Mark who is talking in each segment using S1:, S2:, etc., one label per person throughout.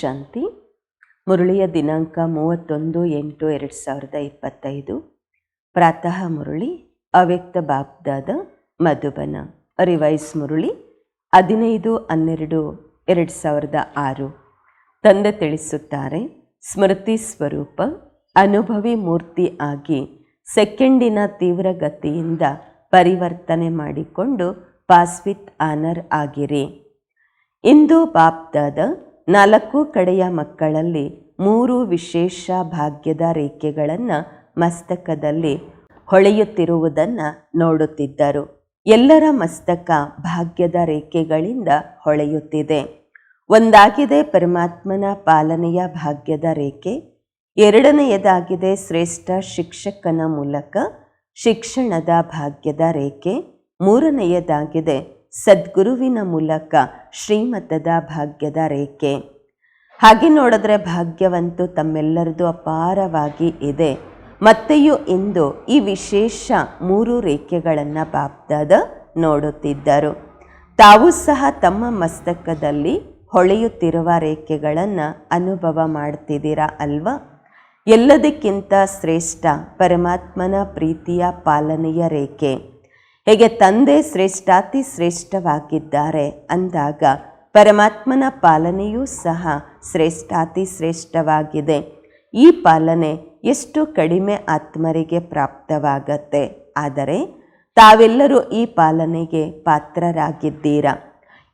S1: ಶಾಂತಿ. ಮುರುಳಿಯ ದಿನಾಂಕ ಮೂವತ್ತೊಂದು ಎಂಟು ಎರಡು ಸಾವಿರದ ಇಪ್ಪತ್ತೈದು. ಪ್ರಾತಃ ಮುರುಳಿ, ಅವ್ಯಕ್ತ ಬಾಬ್ದಾದ ಮಧುಬನ. ರಿವೈಸ್ ಮುರುಳಿ, ಹದಿನೈದು ಹನ್ನೆರಡು ಎರಡು ಸಾವಿರದ ಆರು. ತಂದೆ ತಿಳಿಸುತ್ತಾರೆ, ಸ್ಮೃತಿ ಸ್ವರೂಪ, ಅನುಭವಿ ಮೂರ್ತಿ ಆಗಿ ಸೆಕೆಂಡಿನ ತೀವ್ರಗತಿಯಿಂದ ಪರಿವರ್ತನೆ ಮಾಡಿಕೊಂಡು ಪಾಸ್ವಿತ್ ಆನರ್ ಆಗಿರಿ. ಇಂದು ಬಾಪ್ದಾದ ನಾಲ್ಕು ಕಡೆಯ ಮಕ್ಕಳಲ್ಲಿ ಮೂರು ವಿಶೇಷ ಭಾಗ್ಯದ ರೇಖೆಗಳನ್ನು ಮಸ್ತಕದಲ್ಲಿ ಹೊಳೆಯುತ್ತಿರುವುದನ್ನು ನೋಡುತ್ತಿದ್ದರು. ಎಲ್ಲರ ಮಸ್ತಕ ಭಾಗ್ಯದ ರೇಖೆಗಳಿಂದ ಹೊಳೆಯುತ್ತಿದೆ. ಒಂದಾಗಿದೆ ಪರಮಾತ್ಮನ ಪಾಲನೆಯ ಭಾಗ್ಯದ ರೇಖೆ. ಎರಡನೆಯದಾಗಿದೆ ಶ್ರೇಷ್ಠ ಶಿಕ್ಷಕನ ಮೂಲಕ ಶಿಕ್ಷಣದ ಭಾಗ್ಯದ ರೇಖೆ. ಮೂರನೆಯದಾಗಿದೆ ಸದ್ಗುರುವಿನ ಮೂಲಕ ಶ್ರೀಮತದ ಭಾಗ್ಯದ ರೇಖೆ. ಹಾಗೆ ನೋಡಿದ್ರೆ ಭಾಗ್ಯವಂತೂ ತಮ್ಮೆಲ್ಲರದು ಅಪಾರವಾಗಿ ಇದೆ. ಮತ್ತೆಯೂ ಇಂದು ಈ ವಿಶೇಷ ಮೂರು ರೇಖೆಗಳನ್ನು ಬಾಬ್ದಾದ ನೋಡುತ್ತಿದ್ದರು. ತಾವು ಸಹ ತಮ್ಮ ಮಸ್ತಕದಲ್ಲಿ ಹೊಳೆಯುತ್ತಿರುವ ರೇಖೆಗಳನ್ನು ಅನುಭವ ಮಾಡ್ತಿದ್ದೀರಾ ಅಲ್ವಾ? ಎಲ್ಲದಕ್ಕಿಂತ ಶ್ರೇಷ್ಠ ಪರಮಾತ್ಮನ ಪ್ರೀತಿಯ ಪಾಲನೆಯ ರೇಖೆ. ಹೇಗೆ ತಂದೆ ಶ್ರೇಷ್ಠಾತಿ ಶ್ರೇಷ್ಠವಾಗಿದ್ದಾರೆ ಅಂದಾಗ ಪರಮಾತ್ಮನ ಪಾಲನೆಯೂ ಸಹ ಶ್ರೇಷ್ಠಾತಿ ಶ್ರೇಷ್ಠವಾಗಿದೆ. ಈ ಪಾಲನೆ ಎಷ್ಟು ಕಡಿಮೆ ಆತ್ಮರಿಗೆ ಪ್ರಾಪ್ತವಾಗತ್ತೆ? ಆದರೆ ತಾವೆಲ್ಲರೂ ಈ ಪಾಲನೆಗೆ ಪಾತ್ರರಾಗಿದ್ದೀರಾ?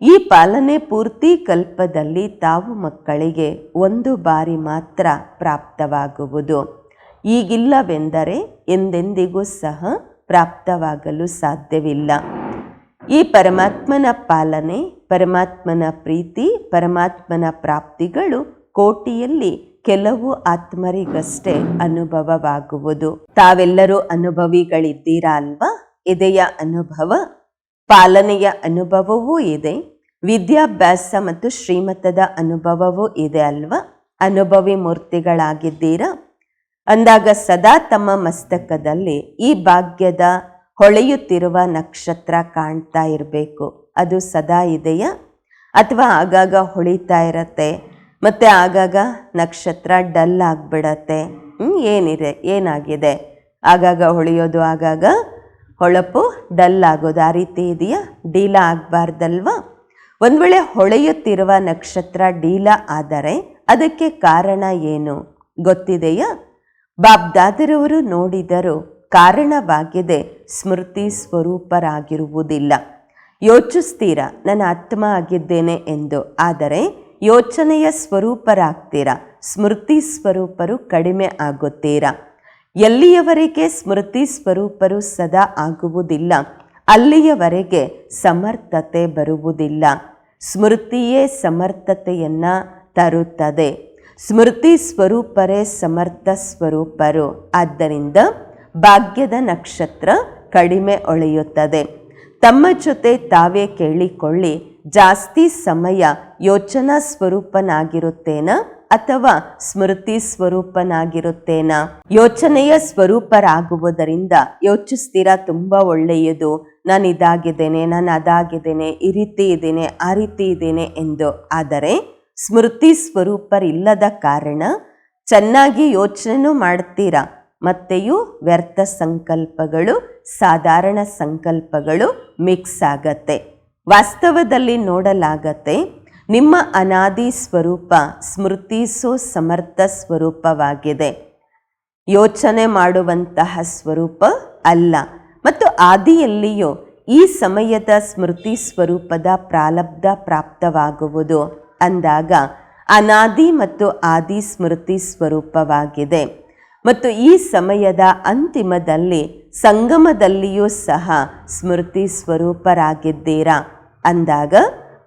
S1: ಈ ಪಾಲನೆ ಪೂರ್ತಿ ಕಲ್ಪದಲ್ಲಿ ತಾವು ಮಕ್ಕಳಿಗೆ ಒಂದು ಬಾರಿ ಮಾತ್ರ ಪ್ರಾಪ್ತವಾಗುವುದು. ಈಗಿಲ್ಲವೆಂದರೆ ಎಂದೆಂದಿಗೂ ಸಹ ಪ್ರಾಪ್ತವಾಗಲು ಸಾಧ್ಯವಿಲ್ಲ. ಈ ಪರಮಾತ್ಮನ ಪಾಲನೆ, ಪರಮಾತ್ಮನ ಪ್ರೀತಿ, ಪರಮಾತ್ಮನ ಪ್ರಾಪ್ತಿಗಳು ಕೋಟಿಯಲ್ಲಿ ಕೆಲವು ಆತ್ಮರಿಗಷ್ಟೇ ಅನುಭವವಾಗುವುದು. ತಾವೆಲ್ಲರೂ ಅನುಭವಿಗಳಿದ್ದೀರಾ ಅಲ್ವಾ? ಇದೆಯ ಅನುಭವ? ಪಾಲನೆಯ ಅನುಭವವೂ ಇದೆ. ವಿದ್ಯಾಭ್ಯಾಸ ಮತ್ತು ಶ್ರೀಮತದ ಅನುಭವವೂ ಇದೆ ಅಲ್ವಾ? ಅನುಭವಿ ಮೂರ್ತಿಗಳಾಗಿದ್ದೀರಾ? ಅಂದಾಗ ಸದಾ ತಮ್ಮ ಮಸ್ತಕದಲ್ಲಿ ಈ ಭಾಗ್ಯದ ಹೊಳೆಯುತ್ತಿರುವ ನಕ್ಷತ್ರ ಕಾಣ್ತಾ ಇರಬೇಕು. ಅದು ಸದಾ ಇದೆಯಾ? ಅಥವಾ ಆಗಾಗ ಹೊಳಿತಾ ಇರತ್ತೆ? ಮತ್ತು ಆಗಾಗ ನಕ್ಷತ್ರ ಡಲ್ ಆಗಿಬಿಡತ್ತೆ? ಏನಿದೆ, ಏನಾಗಿದೆ? ಆಗಾಗ ಹೊಳೆಯೋದು ಆಗಾಗ ಹೊಳಪು ಡಲ್ ಆಗೋದು ಆ ರೀತಿ ಇದೆಯಾ? ಡೀಲ ಆಗಬಾರ್ದಲ್ವಾ? ಒಂದು ವೇಳೆ ಹೊಳೆಯುತ್ತಿರುವ ನಕ್ಷತ್ರ ಡೀಲ ಆದರೆ ಅದಕ್ಕೆ ಕಾರಣ ಏನು? ಗೊತ್ತಿದೆಯಾ? ಬಾಬ್ದಾದರವರು ನೋಡಿದರು ಕಾರಣವಾಗಿದೆ ಸ್ಮೃತಿ ಸ್ವರೂಪರಾಗಿರುವುದಿಲ್ಲ. ಯೋಚಿಸ್ತೀರ, ನನ್ನ ಆತ್ಮ ಆಗಿದ್ದೇನೆ ಎಂದು. ಆದರೆ ಯೋಚನೆಯ ಸ್ವರೂಪರಾಗ್ತೀರಾ, ಸ್ಮೃತಿ ಸ್ವರೂಪರು ಕಡಿಮೆ ಆಗುತ್ತೀರಾ. ಎಲ್ಲಿಯವರೆಗೆ ಸ್ಮೃತಿ ಸ್ವರೂಪರು ಸದಾ ಆಗುವುದಿಲ್ಲ, ಅಲ್ಲಿಯವರೆಗೆ ಸಮರ್ಥತೆ ಬರುವುದಿಲ್ಲ. ಸ್ಮೃತಿಯೇ ಸಮರ್ಥತೆಯನ್ನು ತರುತ್ತದೆ. ಸ್ಮೃತಿ ಸ್ವರೂಪರೇ ಸಮರ್ಥ ಸ್ವರೂಪರು. ಆದ್ದರಿಂದ ಭಾಗ್ಯದ ನಕ್ಷತ್ರ ಕಡಿಮೆ ಒಳೆಯುತ್ತದೆ ತಮ್ಮ ಜೊತೆ ತಾವೇ ಕೇಳಿಕೊಳ್ಳಿ, ಜಾಸ್ತಿ ಸಮಯ ಯೋಚನಾ ಸ್ವರೂಪನಾಗಿರುತ್ತೇನಾ ಅಥವಾ ಸ್ಮೃತಿ ಸ್ವರೂಪನಾಗಿರುತ್ತೇನಾ? ಯೋಚನೆಯ ಸ್ವರೂಪರಾಗುವುದರಿಂದ ಯೋಚಿಸ್ತೀರಾ? ತುಂಬ ಒಳ್ಳೆಯದು. ನಾನು ಇದಾಗಿದ್ದೇನೆ ನಾನು ಅದಾಗಿದ್ದೇನೆ ಈ ರೀತಿ ಇದ್ದೇನೆ, ಆ ರೀತಿ ಇದ್ದೇನೆ ಎಂದು. ಆದರೆ ಸ್ಮೃತಿ ಸ್ವರೂಪರಿಲ್ಲದ ಕಾರಣ ಚೆನ್ನಾಗಿ ಯೋಚನೆನೂ ಮಾಡ್ತೀರಾ? ಮತ್ತೆಯೂ ವ್ಯರ್ಥ ಸಂಕಲ್ಪಗಳು, ಸಾಧಾರಣ ಸಂಕಲ್ಪಗಳು ಮಿಕ್ಸ್ ಆಗತ್ತೆ. ವಾಸ್ತವದಲ್ಲಿ ನೋಡಲಾಗತ್ತೆ, ನಿಮ್ಮ ಅನಾದಿ ಸ್ವರೂಪ ಸ್ಮೃತಿಸೋ ಸಮರ್ಥ ಸ್ವರೂಪವಾಗಿದೆ. ಯೋಚನೆ ಮಾಡುವಂತಹ ಸ್ವರೂಪ ಅಲ್ಲ. ಮತ್ತು ಆದಿಯಲ್ಲಿಯೂ ಈ ಸಮಯದ ಸ್ಮೃತಿ ಸ್ವರೂಪದ ಪ್ರಾಲಬ್ಧ ಪ್ರಾಪ್ತವಾಗುವುದು. ಅಂದಾಗ ಅನಾದಿ ಮತ್ತು ಆದಿ ಸ್ಮೃತಿ ಸ್ವರೂಪವಾಗಿದೆ. ಮತ್ತು ಈ ಸಮಯದ ಅಂತಿಮದಲ್ಲಿ, ಸಂಗಮದಲ್ಲಿಯೂ ಸಹ ಸ್ಮೃತಿ ಸ್ವರೂಪರಾಗಿದ್ದೀರಾ? ಅಂದಾಗ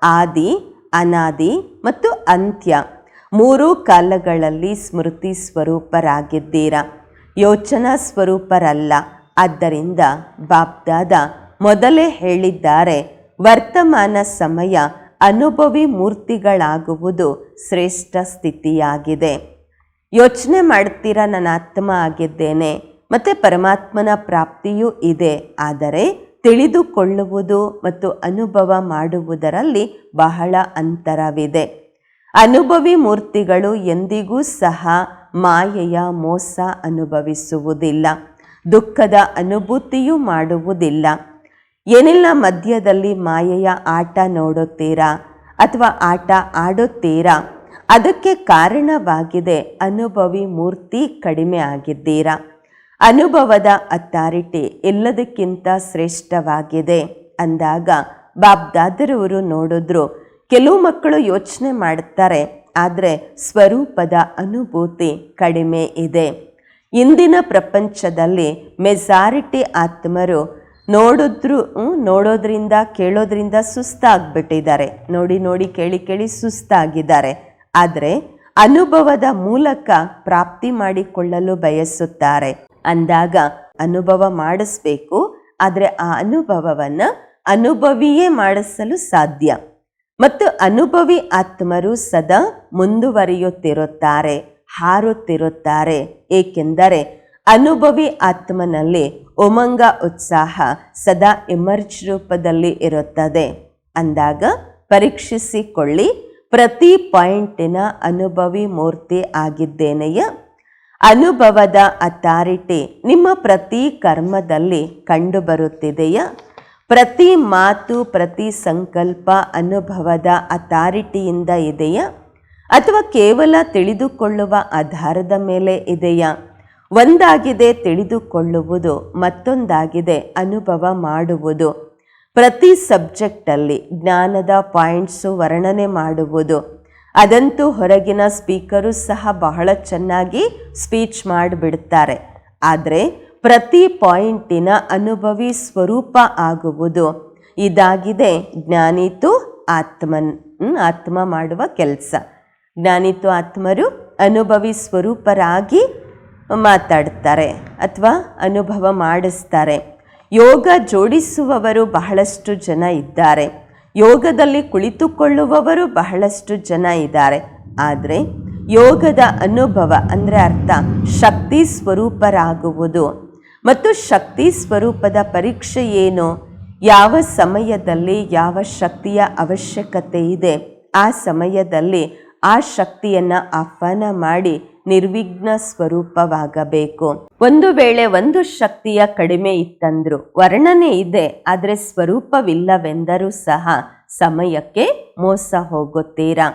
S1: ಆದಿ, ಅನಾದಿ ಮತ್ತು ಅಂತ್ಯ ಮೂರೂ ಕಾಲಗಳಲ್ಲಿ ಸ್ಮೃತಿ ಸ್ವರೂಪರಾಗಿದ್ದೀರಾ? ಯೋಚನಾ ಸ್ವರೂಪರಲ್ಲ. ಆದ್ದರಿಂದ ಬಾಬ್ದಾದ ಮೊದಲೇ ಹೇಳಿದ್ದಾರೆ, ವರ್ತಮಾನ ಸಮಯ ಅನುಭವಿ ಮೂರ್ತಿಗಳಾಗುವುದು ಶ್ರೇಷ್ಠ ಸ್ಥಿತಿಯಾಗಿದೆ. ಯೋಚನೆ ಮಾಡ್ತೀರಾ ನನ್ನ ಆತ್ಮ ಆಗಿದ್ದೇನೆ, ಮತ್ತು ಪರಮಾತ್ಮನ ಪ್ರಾಪ್ತಿಯೂ ಇದೆ, ಆದರೆ ತಿಳಿದುಕೊಳ್ಳುವುದು ಮತ್ತು ಅನುಭವ ಮಾಡುವುದರಲ್ಲಿ ಬಹಳ ಅಂತರವಿದೆ. ಅನುಭವಿ ಮೂರ್ತಿಗಳು ಎಂದಿಗೂ ಸಹ ಮಾಯೆಯ ಮೋಸ ಅನುಭವಿಸುವುದಿಲ್ಲ, ದುಃಖದ ಅನುಭೂತಿಯೂ ಮಾಡುವುದಿಲ್ಲ. ಏನೆಲ್ಲ ಮಧ್ಯದಲ್ಲಿ ಮಾಯೆಯ ಆಟ ನೋಡುತ್ತೀರಾ ಅಥವಾ ಆಟ ಆಡುತ್ತೀರಾ? ಅದಕ್ಕೆ ಕಾರಣವಾಗಿದೆ ಅನುಭವಿ ಮೂರ್ತಿ ಕಡಿಮೆ ಆಗಿದ್ದೀರಾ? ಅನುಭವದ ಅಥಾರಿಟಿ ಎಲ್ಲದಕ್ಕಿಂತ ಶ್ರೇಷ್ಠವಾಗಿದೆ ಅಂದಾಗ ಬಾಬ್ದಾದರವರು ನೋಡಿದ್ರು, ಕೆಲವು ಮಕ್ಕಳು ಯೋಚನೆ ಮಾಡ್ತಾರೆ, ಆದರೆ ಸ್ವರೂಪದ ಅನುಭೂತಿ ಕಡಿಮೆ ಇದೆ. ಇಂದಿನ ಪ್ರಪಂಚದಲ್ಲಿ ಮೆಜಾರಿಟಿ ಆತ್ಮರು ನೋಡಿದ್ರು ನೋಡೋದ್ರಿಂದ, ಕೇಳೋದ್ರಿಂದ ಸುಸ್ತಾಗ್ಬಿಟ್ಟಿದ್ದಾರೆ. ನೋಡಿ ನೋಡಿ, ಕೇಳಿ ಕೇಳಿ ಸುಸ್ತಾಗಿದ್ದಾರೆ. ಆದರೆ, ಅನುಭವದ ಮೂಲಕ ಪ್ರಾಪ್ತಿ ಮಾಡಿಕೊಳ್ಳಲು ಬಯಸುತ್ತಾರೆ. ಅಂದಾಗ, ಅನುಭವ ಮಾಡಿಸ್ಬೇಕು, ಆದರೆ ಆ ಅನುಭವವನ್ನು ಅನುಭವಿಯೇ ಮಾಡಿಸಲು ಸಾಧ್ಯ. ಮತ್ತು ಅನುಭವಿ ಆತ್ಮರು ಸದಾ ಮುಂದುವರಿಯುತ್ತಿರುತ್ತಾರೆ, ಹಾರುತ್ತಿರುತ್ತಾರೆ. ಏಕೆಂದರೆ ಅನುಭವಿ ಆತ್ಮನಲ್ಲಿ ಉಮಂಗ ಉತ್ಸಾಹ ಸದಾ ಇಮರ್ಜ್ ರೂಪದಲ್ಲಿ ಇರುತ್ತದೆ. ಅಂದಾಗ ಪರೀಕ್ಷಿಸಿಕೊಳ್ಳಿ, ಪ್ರತಿ ಪಾಯಿಂಟಿನ ಅನುಭವಿ ಮೂರ್ತಿ ಆಗಿದ್ದೇನೆಯ? ಅನುಭವದ ಅಥಾರಿಟಿ ನಿಮ್ಮ ಪ್ರತಿ ಕರ್ಮದಲ್ಲಿ ಕಂಡುಬರುತ್ತಿದೆಯಾ? ಪ್ರತಿ ಮಾತು, ಪ್ರತಿ ಸಂಕಲ್ಪ ಅನುಭವದ ಅಥಾರಿಟಿಯಿಂದ ಇದೆಯಾ? ಅಥವಾ ಕೇವಲ ತಿಳಿದುಕೊಳ್ಳುವ ಆಧಾರದ ಮೇಲೆ ಇದೆಯಾ? ಒಂದಾಗಿದೆ ತಿಳಿದುಕೊಳ್ಳುವುದು, ಮತ್ತೊಂದಾಗಿದೆ ಅನುಭವ ಮಾಡುವುದು. ಪ್ರತಿ ಸಬ್ಜೆಕ್ಟಲ್ಲಿ ಜ್ಞಾನದ ಪಾಯಿಂಟ್ಸು ವರ್ಣನೆ ಮಾಡುವುದು. ಅದಂತೂ ಹೊರಗಿನ ಸ್ಪೀಕರು ಸಹ ಬಹಳ ಚೆನ್ನಾಗಿ ಸ್ಪೀಚ್ ಮಾಡಿಬಿಡ್ತಾರೆ. ಆದರೆ ಪ್ರತಿ ಪಾಯಿಂಟಿನ ಅನುಭವಿ ಸ್ವರೂಪ ಆಗುವುದು. ಇದಾಗಿದೆ ಜ್ಞಾನಿತು ಆತ್ಮನ್ ಆತ್ಮ ಮಾಡುವ ಕೆಲಸ. ಜ್ಞಾನಿತು ಆತ್ಮರು ಅನುಭವಿ ಸ್ವರೂಪರಾಗಿ ಮಾತಾಡ್ತಾರೆ ಅಥವಾ ಅನುಭವ ಮಾಡಿಸ್ತಾರೆ. ಯೋಗ ಜೋಡಿಸುವವರು ಬಹಳಷ್ಟು ಜನ ಇದ್ದಾರೆ. ಯೋಗದಲ್ಲಿ ಕುಳಿತುಕೊಳ್ಳುವವರು ಬಹಳಷ್ಟು ಜನ ಇದ್ದಾರೆ. ಆದರೆ ಯೋಗದ ಅನುಭವ ಅಂದರೆ ಅರ್ಥ ಶಕ್ತಿ ಸ್ವರೂಪರಾಗುವುದು. ಮತ್ತು ಶಕ್ತಿ ಸ್ವರೂಪದ ಪರೀಕ್ಷೆ ಏನು? ಯಾವ ಸಮಯದಲ್ಲಿ ಯಾವ ಶಕ್ತಿಯ ಅವಶ್ಯಕತೆ ಇದೆ? ಆ ಸಮಯದಲ್ಲಿ ಆ ಶಕ್ತಿಯನ್ನು ಆಹ್ವಾನ ಮಾಡಿ ನಿರ್ವಿಘ್ನ ಸ್ವರೂಪವಾಗಬೇಕು. ಒಂದು ವೇಳೆ ಒಂದು ಶಕ್ತಿಯ ಕಡಿಮೆ ಇತ್ತಂದ್ರು ವರ್ಣನೆ ಇದೆ, ಆದರೆ ಸ್ವರೂಪವಿಲ್ಲವೆಂದರೂ ಸಹ ಸಮಯಕ್ಕೆ ಮೋಸ ಹೋಗುತ್ತೀರಾ?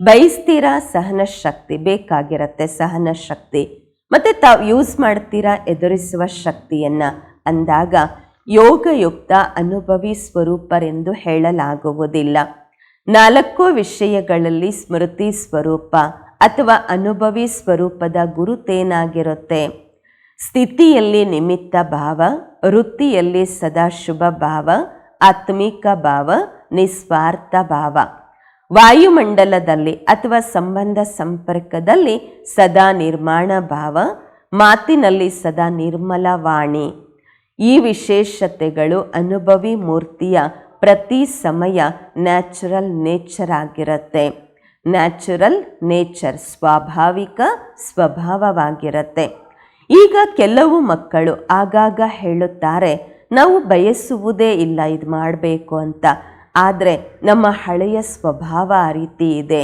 S1: ಬಯಸ್ತೀರಾ ಸಹನ ಶಕ್ತಿ, ಬೇಕಾಗಿರತ್ತೆ ಸಹನ ಶಕ್ತಿ. ಮತ್ತೆ ತಾವು ಯೂಸ್ ಮಾಡ್ತೀರಾ ಎದುರಿಸುವ ಶಕ್ತಿಯನ್ನ? ಅಂದಾಗ ಯೋಗಯುಕ್ತ ಅನುಭವಿ ಸ್ವರೂಪರೆಂದು ಹೇಳಲಾಗುವುದಿಲ್ಲ. ನಾಲ್ಕು ವಿಷಯಗಳಲ್ಲಿ ಸ್ಮೃತಿ ಸ್ವರೂಪ ಅಥವಾ ಅನುಭವಿ ಸ್ವರೂಪದ ಗುರುತೇನಾಗಿರುತ್ತೆ? ಸ್ಥಿತಿಯಲ್ಲಿ ನಿಮಿತ್ತ ಭಾವ, ವೃತ್ತಿಯಲ್ಲಿ ಸದಾ ಶುಭ ಭಾವ, ಆತ್ಮಿಕ ಭಾವ, ನಿಸ್ವಾರ್ಥ ಭಾವ. ವಾಯುಮಂಡಲದಲ್ಲಿ ಅಥವಾ ಸಂಬಂಧ ಸಂಪರ್ಕದಲ್ಲಿ ಸದಾ ನಿರ್ಮಾಣ ಭಾವ, ಮಾತಿನಲ್ಲಿ ಸದಾ ನಿರ್ಮಲ ವಾಣಿ ಈ ವಿಶೇಷತೆಗಳು ಅನುಭವಿ ಮೂರ್ತಿಯ ಪ್ರತಿ ಸಮಯ ನ್ಯಾಚುರಲ್ ನೇಚರ್ ಆಗಿರುತ್ತೆ. ನ್ಯಾಚುರಲ್ ನೇಚರ್ ಸ್ವಾಭಾವಿಕ ಸ್ವಭಾವವಾಗಿರುತ್ತೆ. ಈಗ ಕೆಲವು ಮಕ್ಕಳು ಆಗಾಗ ಹೇಳುತ್ತಾರೆ, ನಾವು ಬಯಸುವುದೇ ಇಲ್ಲ, ಇದು ಮಾಡಬೇಕು ಅಂತ. ಆದರೆ ನಮ್ಮ ಹಳೆಯ ಸ್ವಭಾವ ಆ ರೀತಿ ಇದೆ.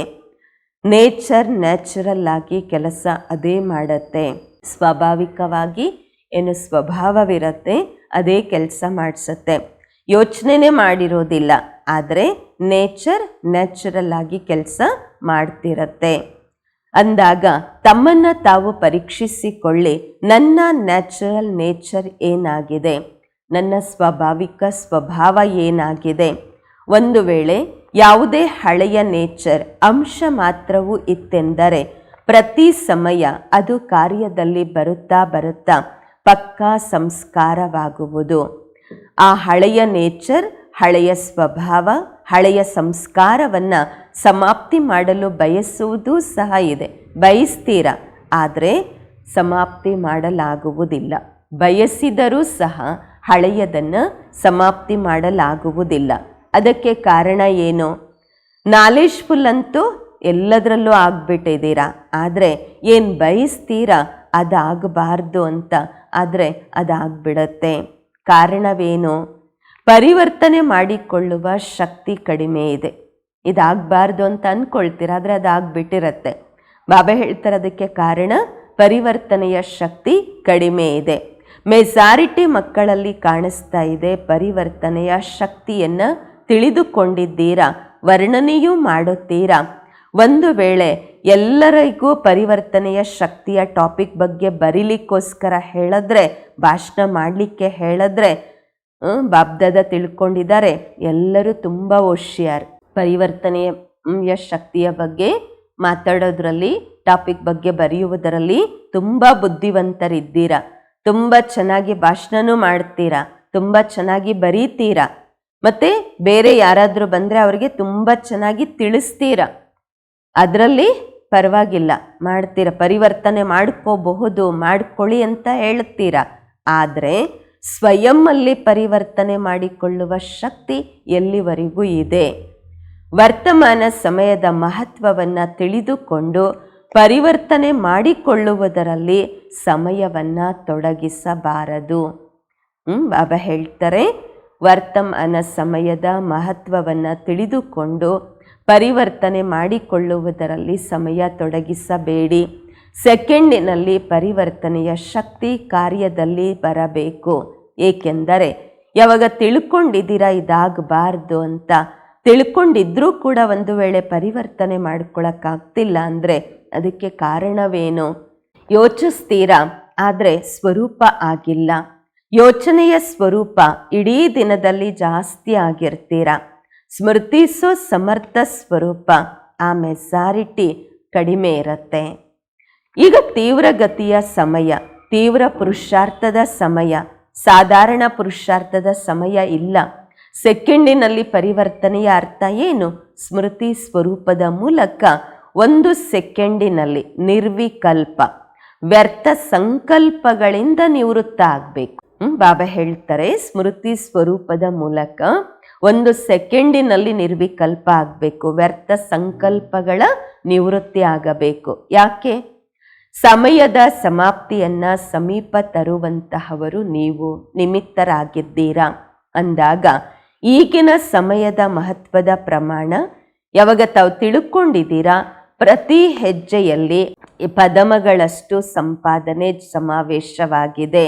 S1: ನೇಚರ್ ನ್ಯಾಚುರಲ್ ಆಗಿ ಕೆಲಸ ಅದೇ ಮಾಡುತ್ತೆ. ಸ್ವಾಭಾವಿಕವಾಗಿ ಏನು ಸ್ವಭಾವವಿರತ್ತೆ, ಅದೇ ಕೆಲಸ ಮಾಡಿಸುತ್ತೆ. ಯೋಚನೆನೇ ಮಾಡಿರೋದಿಲ್ಲ. ಆದರೆ ನೇಚರ್ ನ್ಯಾಚುರಲ್ ಆಗಿ ಕೆಲಸ ಮಾಡ್ತಿರತ್ತೆ. ಅಂದಾಗ ತಮ್ಮನ್ನು ತಾವು ಪರೀಕ್ಷಿಸಿಕೊಳ್ಳಿ, ನನ್ನ ನ್ಯಾಚುರಲ್ ನೇಚರ್ ಏನಾಗಿದೆ? ನನ್ನ ಸ್ವಾಭಾವಿಕ ಸ್ವಭಾವ ಏನಾಗಿದೆ? ಒಂದು ವೇಳೆ ಯಾವುದೇ ಹಳೆಯ ನೇಚರ್ ಅಂಶ ಮಾತ್ರವೂ ಇತ್ತೆಂದರೆ ಪ್ರತಿ ಸಮಯ ಅದು ಕಾರ್ಯದಲ್ಲಿ ಬರುತ್ತಾ ಬರುತ್ತಾ ಪಕ್ಕಾ ಸಂಸ್ಕಾರವಾಗುವುದು. ಆ ಹಳೆಯ ನೇಚರ್, ಹಳೆಯ ಸ್ವಭಾವ, ಹಳೆಯ ಸಂಸ್ಕಾರವನ್ನು ಸಮಾಪ್ತಿ ಮಾಡಲು ಬಯಸುವುದೂ ಸಹ ಇದೆ. ಬಯಸ್ತೀರ? ಆದರೆ ಸಮಾಪ್ತಿ ಮಾಡಲಾಗುವುದಿಲ್ಲ. ಬಯಸಿದರೂ ಸಹ ಹಳೆಯದನ್ನು ಸಮಾಪ್ತಿ ಮಾಡಲಾಗುವುದಿಲ್ಲ. ಅದಕ್ಕೆ ಕಾರಣ ಏನು? ನಾಲೆಜ್ಫುಲ್ ಅಂತೂ ಎಲ್ಲದರಲ್ಲೂ ಆಗ್ಬಿಟ್ಟಿದ್ದೀರಾ? ಆದರೆ ಏನು ಬಯಸ್ತೀರಾ? ಅದಾಗಬಾರ್ದು ಅಂತ. ಆದರೆ ಅದಾಗ್ಬಿಡತ್ತೆ. ಕಾರಣವೇನು? ಪರಿವರ್ತನೆ ಮಾಡಿಕೊಳ್ಳುವ ಶಕ್ತಿ ಕಡಿಮೆ ಇದೆ. ಇದಾಗಬಾರ್ದು ಅಂತ ಅಂದ್ಕೊಳ್ತೀರ ಆದರೆ ಅದಾಗ್ಬಿಟ್ಟಿರತ್ತೆ. ಬಾಬಾ ಹೇಳ್ತಾರೆ ಅದಕ್ಕೆ ಕಾರಣ, ಪರಿವರ್ತನೆಯ ಶಕ್ತಿ ಕಡಿಮೆ ಇದೆ. ಮೆಜಾರಿಟಿ ಮಕ್ಕಳಲ್ಲಿ ಕಾಣಿಸ್ತಾ ಇದೆ ಪರಿವರ್ತನೆಯ ಶಕ್ತಿಯನ್ನು ತಿಳಿದುಕೊಂಡಿದ್ದೀರಾ, ವರ್ಣನೆಯೂ ಮಾಡುತ್ತೀರಾ ಒಂದು ವೇಳೆ ಎಲ್ಲರಿಗೂ ಪರಿವರ್ತನೆಯ ಶಕ್ತಿಯ ಟಾಪಿಕ್ ಬಗ್ಗೆ ಬರೀಲಿಕ್ಕೋಸ್ಕರ ಹೇಳಿದ್ರೆ, ಭಾಷಣ ಮಾಡಲಿಕ್ಕೆ ಹೇಳಿದ್ರೆ ಬಾಬ್ದಾದ ತಿಳ್ಕೊಂಡಿದ್ದಾರೆ. ಎಲ್ಲರೂ ತುಂಬ ಹುಷಿಯಾರ್. ಪರಿವರ್ತನೆಯ ಶಕ್ತಿಯ ಬಗ್ಗೆ ಮಾತಾಡೋದ್ರಲ್ಲಿ ಟಾಪಿಕ್ ಬಗ್ಗೆ ಬರೆಯುವುದರಲ್ಲಿ ತುಂಬ ಬುದ್ಧಿವಂತರಿದ್ದೀರಾ? ತುಂಬ ಚೆನ್ನಾಗಿ ಭಾಷಣನೂ ಮಾಡ್ತೀರಾ? ತುಂಬ ಚೆನ್ನಾಗಿ ಬರೀತೀರಾ? ಮತ್ತು ಬೇರೆ ಯಾರಾದರೂ ಬಂದರೆ ಅವರಿಗೆ ತುಂಬ ಚೆನ್ನಾಗಿ ತಿಳಿಸ್ತೀರಾ? ಅದರಲ್ಲಿ ಪರವಾಗಿಲ್ಲ. ಮಾಡ್ತೀರ, ಪರಿವರ್ತನೆ ಮಾಡ್ಕೋಬಹುದು, ಮಾಡಿಕೊಳ್ಳಿ ಅಂತ ಹೇಳ್ತೀರ ಆದರೆ ಸ್ವಯಂಲ್ಲಿ ಪರಿವರ್ತನೆ ಮಾಡಿಕೊಳ್ಳುವ ಶಕ್ತಿ ಎಲ್ಲಿವರೆಗೂ ಇದೆ. ವರ್ತಮಾನ ಸಮಯದ ಮಹತ್ವವನ್ನು ತಿಳಿದುಕೊಂಡು ಪರಿವರ್ತನೆ ಮಾಡಿಕೊಳ್ಳುವುದರಲ್ಲಿ ಸಮಯವನ್ನು ತೊಡಗಿಸಬಾರದು. ಬಾಬಾ ಹೇಳ್ತಾರೆ, ವರ್ತಮಾನ ಸಮಯದ ಮಹತ್ವವನ್ನು ತಿಳಿದುಕೊಂಡು ಪರಿವರ್ತನೆ ಮಾಡಿಕೊಳ್ಳುವುದರಲ್ಲಿ ಸಮಯ ತೊಡಗಿಸಬೇಡಿ. ಸೆಕೆಂಡಿನಲ್ಲಿ ಪರಿವರ್ತನೆಯ ಶಕ್ತಿ ಕಾರ್ಯದಲ್ಲಿ ಬರಬೇಕು. ಏಕೆಂದರೆ, ಯಾವಾಗ ತಿಳ್ಕೊಂಡಿದ್ದೀರಾ ಇದಾಗಬಾರ್ದು ಅಂತ. ತಿಳ್ಕೊಂಡಿದ್ರೂ ಕೂಡ ಒಂದು ವೇಳೆ ಪರಿವರ್ತನೆ ಮಾಡ್ಕೊಳಕ್ಕಾಗ್ತಿಲ್ಲ ಅಂದರೆ ಅದಕ್ಕೆ ಕಾರಣವೇನು? ಯೋಚಿಸ್ತೀರಾ? ಆದರೆ ಸ್ವರೂಪ ಆಗಿಲ್ಲ. ಯೋಚನೆಯ ಸ್ವರೂಪ ಇಡೀ ದಿನದಲ್ಲಿ ಜಾಸ್ತಿ ಆಗಿರ್ತೀರಾ? ಸ್ಮೃತಿಸೋ ಸಮರ್ಥ ಸ್ವರೂಪ. ಆ ಮೆಸಾರಿಟಿ ಕಡಿಮೆ ಇರುತ್ತೆ. ಈಗ ತೀವ್ರಗತಿಯ ಸಮಯ, ತೀವ್ರ ಪುರುಷಾರ್ಥದ ಸಮಯ, ಸಾಧಾರಣ ಪುರುಷಾರ್ಥದ ಸಮಯ ಇಲ್ಲ. ಸೆಕೆಂಡಿನಲ್ಲಿ ಪರಿವರ್ತನೆಯ ಅರ್ಥ ಏನು? ಸ್ಮೃತಿ ಸ್ವರೂಪದ ಮೂಲಕ ಒಂದು ಸೆಕೆಂಡಿನಲ್ಲಿ ನಿರ್ವಿಕಲ್ಪ, ವ್ಯರ್ಥ ಸಂಕಲ್ಪಗಳಿಂದ ನಿವೃತ್ತ ಆಗಬೇಕು. ಬಾಬಾ ಹೇಳ್ತಾರೆ ಸ್ಮೃತಿ ಸ್ವರೂಪದ ಮೂಲಕ ಒಂದು ಸೆಕೆಂಡಿನಲ್ಲಿ ನಿರ್ವಿಕಲ್ಪ ಆಗಬೇಕು, ವ್ಯರ್ಥ ಸಂಕಲ್ಪಗಳ ನಿವೃತ್ತಿ ಆಗಬೇಕು. ಯಾಕೆ? ಸಮಯದ ಸಮಾಪ್ತಿಯನ್ನ ಸಮೀಪ ತರುವಂತಹವರು ನೀವು ನಿಮಿತ್ತರಾಗಿದ್ದೀರಾ? ಅಂದಾಗ ಈಗಿನ ಸಮಯದ ಮಹತ್ವದ ಪ್ರಮಾಣ ಯಾವಾಗ ತಾವು ತಿಳ್ಕೊಂಡಿದ್ದೀರಾ? ಪ್ರತಿ ಹೆಜ್ಜೆಯಲ್ಲಿ ಪದಮಗಳಷ್ಟು ಸಂಪಾದನೆ ಸಮಾವೇಶವಾಗಿದೆ.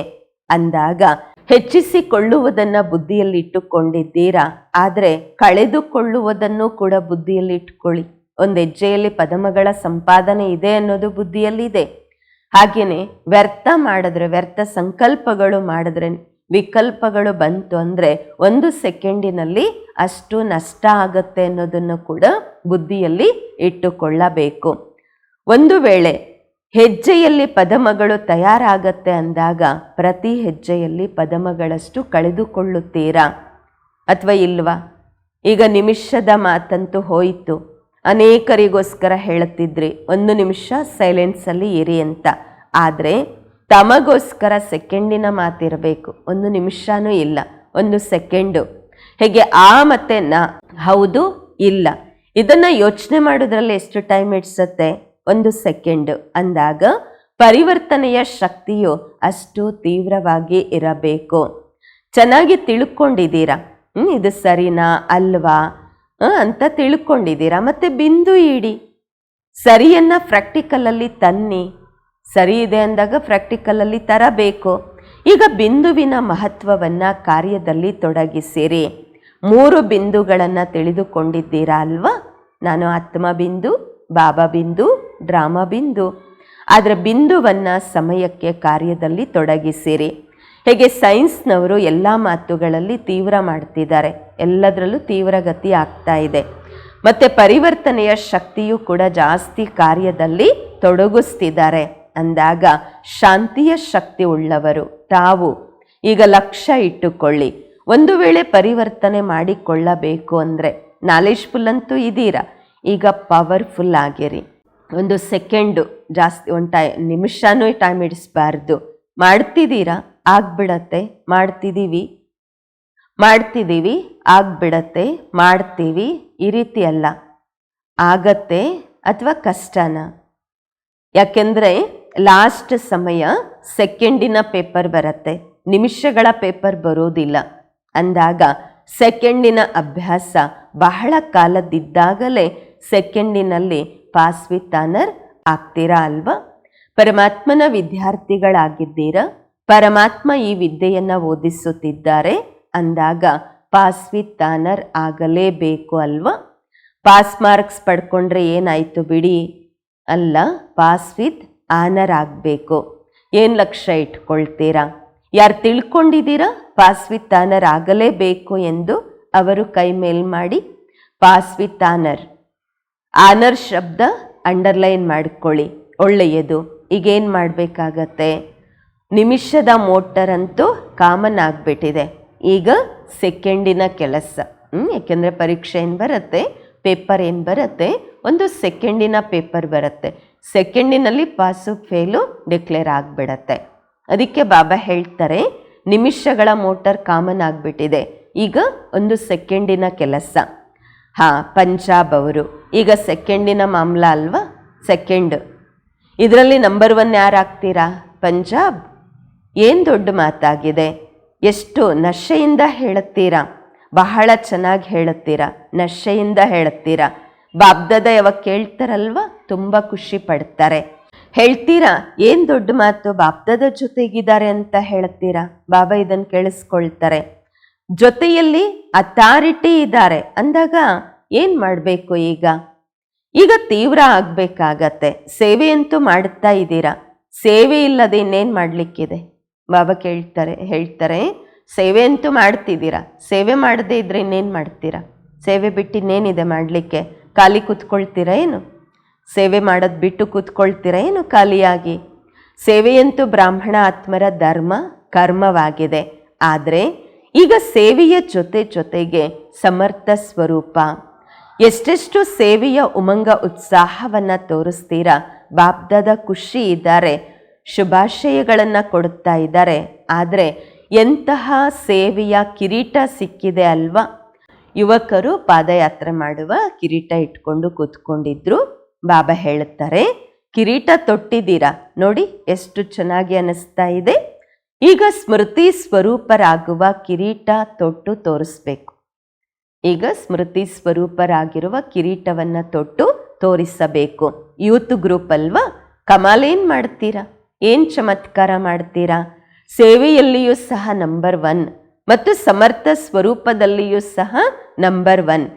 S1: ಅಂದಾಗ ಹೆಚ್ಚಿಸಿಕೊಳ್ಳುವುದನ್ನು ಬುದ್ಧಿಯಲ್ಲಿಟ್ಟುಕೊಂಡಿದ್ದೀರಾ? ಆದರೆ ಕಳೆದುಕೊಳ್ಳುವುದನ್ನು ಕೂಡ ಬುದ್ಧಿಯಲ್ಲಿ ಇಟ್ಕೊಳ್ಳಿ ಒಂದು ಹೆಜ್ಜೆಯಲ್ಲಿ ಪದಮಗಳ ಸಂಪಾದನೆ ಇದೆ ಅನ್ನೋದು ಬುದ್ಧಿಯಲ್ಲಿದೆ. ಹಾಗೆಯೇ ವ್ಯರ್ಥ ಮಾಡಿದ್ರೆ, ವ್ಯರ್ಥ ಸಂಕಲ್ಪಗಳು ಮಾಡಿದ್ರೆ, ವಿಕಲ್ಪಗಳು ಬಂತು ಅಂದರೆ ಒಂದು ಸೆಕೆಂಡಿನಲ್ಲಿ ಅಷ್ಟು ನಷ್ಟ ಆಗುತ್ತೆ ಅನ್ನೋದನ್ನು ಕೂಡ ಬುದ್ಧಿಯಲ್ಲಿ ಇಟ್ಟುಕೊಳ್ಳಬೇಕು. ಒಂದು ವೇಳೆ ಹೆಜ್ಜೆಯಲ್ಲಿ ಪದಮಗಳು ತಯಾರಾಗತ್ತೆ ಅಂದಾಗ ಪ್ರತಿ ಹೆಜ್ಜೆಯಲ್ಲಿ ಪದಮಗಳಷ್ಟು ಕಳೆದುಕೊಳ್ಳುತ್ತೀರಾ? ಅಥವಾ ಇಲ್ವಾ? ಈಗ ನಿಮಿಷದ ಮಾತಂತೂ ಹೋಯಿತು. ಅನೇಕರಿಗೋಸ್ಕರ ಹೇಳುತ್ತಿದ್ರಿ, ಒಂದು ನಿಮಿಷ ಸೈಲೆನ್ಸಲ್ಲಿ ಇರಿ ಅಂತ. ಆದರೆ ತಮಗೋಸ್ಕರ ಸೆಕೆಂಡಿನ ಮಾತಿರಬೇಕು, ಒಂದು ನಿಮಿಷನೂ ಇಲ್ಲ, ಒಂದು ಸೆಕೆಂಡು. ಹೇಗೆ ಆ ಮತ್ತೆ ನ? ಹೌದು, ಇಲ್ಲ. ಇದನ್ನು ಯೋಚನೆ ಮಾಡೋದ್ರಲ್ಲಿ ಎಷ್ಟು ಟೈಮ್ ಇಡ್ಸತ್ತೆ ಒಂದು ಸೆಕೆಂಡ್ ಅಂದಾಗ ಪರಿವರ್ತನೆಯ ಶಕ್ತಿಯು ಅಷ್ಟು ತೀವ್ರವಾಗಿ ಇರಬೇಕು. ಚೆನ್ನಾಗಿ ತಿಳ್ಕೊಂಡಿದ್ದೀರಾ? ಇದು ಸರಿನಾ ಅಲ್ವಾ? ಅಂತ ತಿಳ್ಕೊಂಡಿದ್ದೀರಾ? ಮತ್ತೆ ಬಿಂದು ಇಡಿ. ಸರಿಯನ್ನ ಪ್ರಾಕ್ಟಿಕಲಲ್ಲಿ ತನ್ನಿ. ಸರಿ ಇದೆ ಅಂದಾಗ ಪ್ರಾಕ್ಟಿಕಲಲ್ಲಿ ತರಬೇಕು. ಈಗ ಬಿಂದುವಿನ ಮಹತ್ವವನ್ನ ಕಾರ್ಯದಲ್ಲಿ ತೊಡಗಿಸಿರಿ. ಮೂರು ಬಿಂದುಗಳನ್ನು ತಿಳಿದುಕೊಂಡಿದ್ದೀರಾ ಅಲ್ವಾ? ನಾನು ಆತ್ಮ ಬಿಂದು, ಬಾಬಾ ಬಿಂದು ಡ್ರಾಮಾ ಬಿಂದು. ಅದರ ಬಿಂದುವನ್ನು ಸಮಯಕ್ಕೆ ಕಾರ್ಯದಲ್ಲಿ ತೊಡಗಿಸಿರಿ. ಹೇಗೆ ಸೈನ್ಸ್ನವರು ಎಲ್ಲ ಮಾತುಗಳಲ್ಲಿ ತೀವ್ರ ಮಾಡ್ತಿದ್ದಾರೆ, ಎಲ್ಲದರಲ್ಲೂ ತೀವ್ರಗತಿ ಆಗ್ತಾ ಇದೆ. ಮತ್ತು ಪರಿವರ್ತನೆಯ ಶಕ್ತಿಯು ಕೂಡ ಜಾಸ್ತಿ ಕಾರ್ಯದಲ್ಲಿ ತೊಡಗಿಸ್ತಿದ್ದಾರೆ. ಅಂದಾಗ ಶಾಂತಿಯ ಶಕ್ತಿ ಉಳ್ಳವರು ತಾವು. ಈಗ ಲಕ್ಷ್ಯ ಇಟ್ಟುಕೊಳ್ಳಿ. ಒಂದು ವೇಳೆ ಪರಿವರ್ತನೆ ಮಾಡಿಕೊಳ್ಳಬೇಕು ಅಂದರೆ ನಾಲೆಜ್ಫುಲ್ ಅಂತೂ ಇದ್ದೀರಾ ಈಗ ಪವರ್ಫುಲ್ ಆಗಿರಿ. ಒಂದು ಸೆಕೆಂಡು ಜಾಸ್ತಿ, ಒಂದು ಟೈ, ನಿಮಿಷನೂ ಟೈಮ್ ಇಡಿಸ್ಬಾರ್ದು. ಮಾಡ್ತಿದ್ದೀರಾ? ಆಗ್ಬಿಡತ್ತೆ. ಮಾಡ್ತಿದ್ದೀವಿ. ಮಾಡ್ತಿದ್ದೀವಿ. ಆಗ್ಬಿಡತ್ತೆ. ಮಾಡ್ತೀವಿ. ಈ ರೀತಿ ಅಲ್ಲ. ಆಗತ್ತೆ ಅಥವಾ ಕಷ್ಟನ? ಯಾಕೆಂದರೆ ಲಾಸ್ಟ್ ಸಮಯ ಸೆಕೆಂಡಿನ ಪೇಪರ್ ಬರುತ್ತೆ. ನಿಮಿಷಗಳ ಪೇಪರ್ ಬರೋದಿಲ್ಲ. ಅಂದಾಗ ಸೆಕೆಂಡಿನ ಅಭ್ಯಾಸ ಬಹಳ ಕಾಲದಿದ್ದಾಗಲೇ ಸೆಕೆಂಡಿನಲ್ಲಿ ಪಾಸ್ ವಿತ್ ಆನರ್ ಆಗ್ತೀರಾ ಅಲ್ವಾ? ಪರಮಾತ್ಮನ ವಿದ್ಯಾರ್ಥಿಗಳಾಗಿದ್ದೀರಾ? ಪರಮಾತ್ಮ ಈ ವಿದ್ಯೆಯನ್ನು ಓದಿಸುತ್ತಿದ್ದಾರೆ. ಅಂದಾಗ ಪಾಸ್ ವಿತ್ ಆನರ್ ಆಗಲೇಬೇಕು ಅಲ್ವಾ? ಪಾಸ್ ಮಾರ್ಕ್ಸ್ ಪಡ್ಕೊಂಡ್ರೆ ಏನಾಯ್ತು ಬಿಡಿ? ಅಲ್ಲ ಪಾಸ್ ವಿತ್ ಆನರ್ ಆಗಬೇಕು. ಏನು ಲಕ್ಷ್ಯ ಇಟ್ಕೊಳ್ತೀರಾ? ಯಾರು ತಿಳ್ಕೊಂಡಿದ್ದೀರಾ? ಪಾಸ್ ವಿತ್ ಆನರ್ ಆಗಲೇಬೇಕು ಎಂದು ಅವರು ಕೈ ಮೇಲ್ ಮಾಡಿ ಪಾಸ್ ವಿತ್ ಆನರ್ ಆನರ್ ಶಬ್ದ ಅಂಡರ್ಲೈನ್ ಮಾಡ್ಕೊಳ್ಳಿ. ಒಳ್ಳೆಯದು. ಈಗೇನು ಮಾಡಬೇಕಾಗತ್ತೆ? ನಿಮಿಷದ ಮೋಟರ್ ಅಂತೂ ಕಾಮನ್ ಆಗಿಬಿಟ್ಟಿದೆ. ಈಗ ಸೆಕೆಂಡಿನ ಕೆಲಸ. ಯಾಕೆಂದರೆ ಪರೀಕ್ಷೆ ಏನು ಬರುತ್ತೆ? ಪೇಪರ್ ಏನು ಬರುತ್ತೆ? ಒಂದು ಸೆಕೆಂಡಿನ ಪೇಪರ್ ಬರುತ್ತೆ. ಸೆಕೆಂಡಿನಲ್ಲಿ ಪಾಸು ಫೇಲು ಡಿಕ್ಲೇರ್ ಆಗಿಬಿಡತ್ತೆ. ಅದಕ್ಕೆ ಬಾಬಾ ಹೇಳ್ತಾರೆ, ನಿಮಿಷಗಳ ಮೋಟರ್ ಕಾಮನ್ ಆಗಿಬಿಟ್ಟಿದೆ. ಈಗ ಒಂದು ಸೆಕೆಂಡಿನ ಕೆಲಸ. ಹಾ, ಪಂಜಾಬ್ ಅವರು. ಈಗ ಸೆಕೆಂಡಿನ ಮಾಮಲ ಅಲ್ವಾ? ಸೆಕೆಂಡ್ ಇದರಲ್ಲಿ ನಂಬರ್ ಒನ್ ಯಾರಾಗ್ತೀರಾ? ಪಂಜಾಬ್? ಏನು ದೊಡ್ಡ ಮಾತಾಗಿದೆ? ಎಷ್ಟು ನಶೆಯಿಂದ ಹೇಳುತ್ತೀರಾ? ಬಹಳ ಚೆನ್ನಾಗಿ ಹೇಳುತ್ತೀರಾ? ನಶೆಯಿಂದ ಹೇಳುತ್ತೀರಾ? ಬಾಬ್ದದ ಯಾವಾಗ ಕೇಳ್ತಾರಲ್ವ? ತುಂಬ ಖುಷಿ ಪಡ್ತಾರೆ. ಹೇಳ್ತೀರಾ? ಏನು ದೊಡ್ಡ ಮಾತು ಬಾಬ್ದದ ಜೊತೆಗಿದ್ದಾರೆ ಅಂತ ಹೇಳ್ತೀರಾ ಬಾಬಾ ಇದನ್ನು ಕೇಳಿಸ್ಕೊಳ್ತಾರೆ. ಜೊತೆಯಲ್ಲಿ ಅಥಾರಿಟಿ ಇದ್ದಾರೆ. ಅಂದಾಗ ಏನು ಮಾಡಬೇಕು ಈಗ? ಈಗ ತೀವ್ರ ಆಗಬೇಕಾಗತ್ತೆ. ಸೇವೆಯಂತೂ ಮಾಡುತ್ತಾ ಇದ್ದೀರಾ? ಸೇವೆ ಇಲ್ಲದೆ ಇನ್ನೇನು ಮಾಡಲಿಕ್ಕಿದೆ? ಬಾಬಾ ಕೇಳ್ತಾರೆ, ಹೇಳ್ತಾರೆ, ಸೇವೆ ಅಂತೂ ಮಾಡ್ತಿದ್ದೀರಾ? ಸೇವೆ ಮಾಡದೇ ಇದ್ರೆ ಇನ್ನೇನು ಮಾಡ್ತೀರಾ? ಸೇವೆ ಬಿಟ್ಟು ಇನ್ನೇನಿದೆ ಮಾಡಲಿಕ್ಕೆ? ಖಾಲಿ ಕೂತ್ಕೊಳ್ತೀರಾ ಏನು? ಸೇವೆ ಮಾಡೋದು ಬಿಟ್ಟು ಕೂತ್ಕೊಳ್ತೀರಾ ಏನು ಖಾಲಿಯಾಗಿ? ಸೇವೆಯಂತೂ ಬ್ರಾಹ್ಮಣ ಆತ್ಮರ ಧರ್ಮ, ಕರ್ಮವಾಗಿದೆ. ಆದರೆ ಈಗ ಸೇವೆಯ ಜೊತೆ ಜೊತೆಗೆ ಸಮರ್ಥ ಸ್ವರೂಪ. ಎಷ್ಟೆಷ್ಟು ಸೇವೆಯ ಉಮಂಗ ಉತ್ಸಾಹವನ್ನು ತೋರಿಸ್ತೀರಾ? ಬಾಬ್ದಾದ ಖುಷಿ ಇದ್ದಾರೆ, ಶುಭಾಶಯಗಳನ್ನು ಕೊಡುತ್ತಾ ಇದ್ದಾರೆ. ಆದರೆ ಎಂತಹ ಸೇವೆಯ ಕಿರೀಟ ಸಿಕ್ಕಿದೆ ಅಲ್ವಾ? ಯುವಕರು ಪಾದಯಾತ್ರೆ ಮಾಡುವ ಕಿರೀಟ ಇಟ್ಕೊಂಡು ಕೂತ್ಕೊಂಡಿದ್ರು. ಬಾಬಾ ಹೇಳುತ್ತಾರೆ, ಕಿರೀಟ ತೊಟ್ಟಿದ್ದೀರಾ? ನೋಡಿ, ಎಷ್ಟು ಚೆನ್ನಾಗಿ ಅನ್ನಿಸ್ತಾ ಇದೆ. ಈಗ ಸ್ಮೃತಿ ಸ್ವರೂಪರಾಗುವ ಕಿರೀಟ ತೊಟ್ಟು ತೋರಿಸ್ಬೇಕು. ಈಗ ಸ್ಮೃತಿ ಸ್ವರೂಪರಾಗಿರುವ ಕಿರೀಟವನ್ನು ತೊಟ್ಟು ತೋರಿಸಬೇಕು. ಯೂತ್ ಗ್ರೂಪ್ ಅಲ್ವಾ? ಕಮಾಲ್ ಏನ್ ಮಾಡ್ತೀರಾ? ಏನು ಚಮತ್ಕಾರ ಮಾಡ್ತೀರಾ? ಸೇವೆಯಲ್ಲಿಯೂ ಸಹ ನಂಬರ್ ಒನ್ ಮತ್ತು ಸಮರ್ಥ ಸ್ವರೂಪದಲ್ಲಿಯೂ ಸಹ ನಂಬರ್ ಒನ್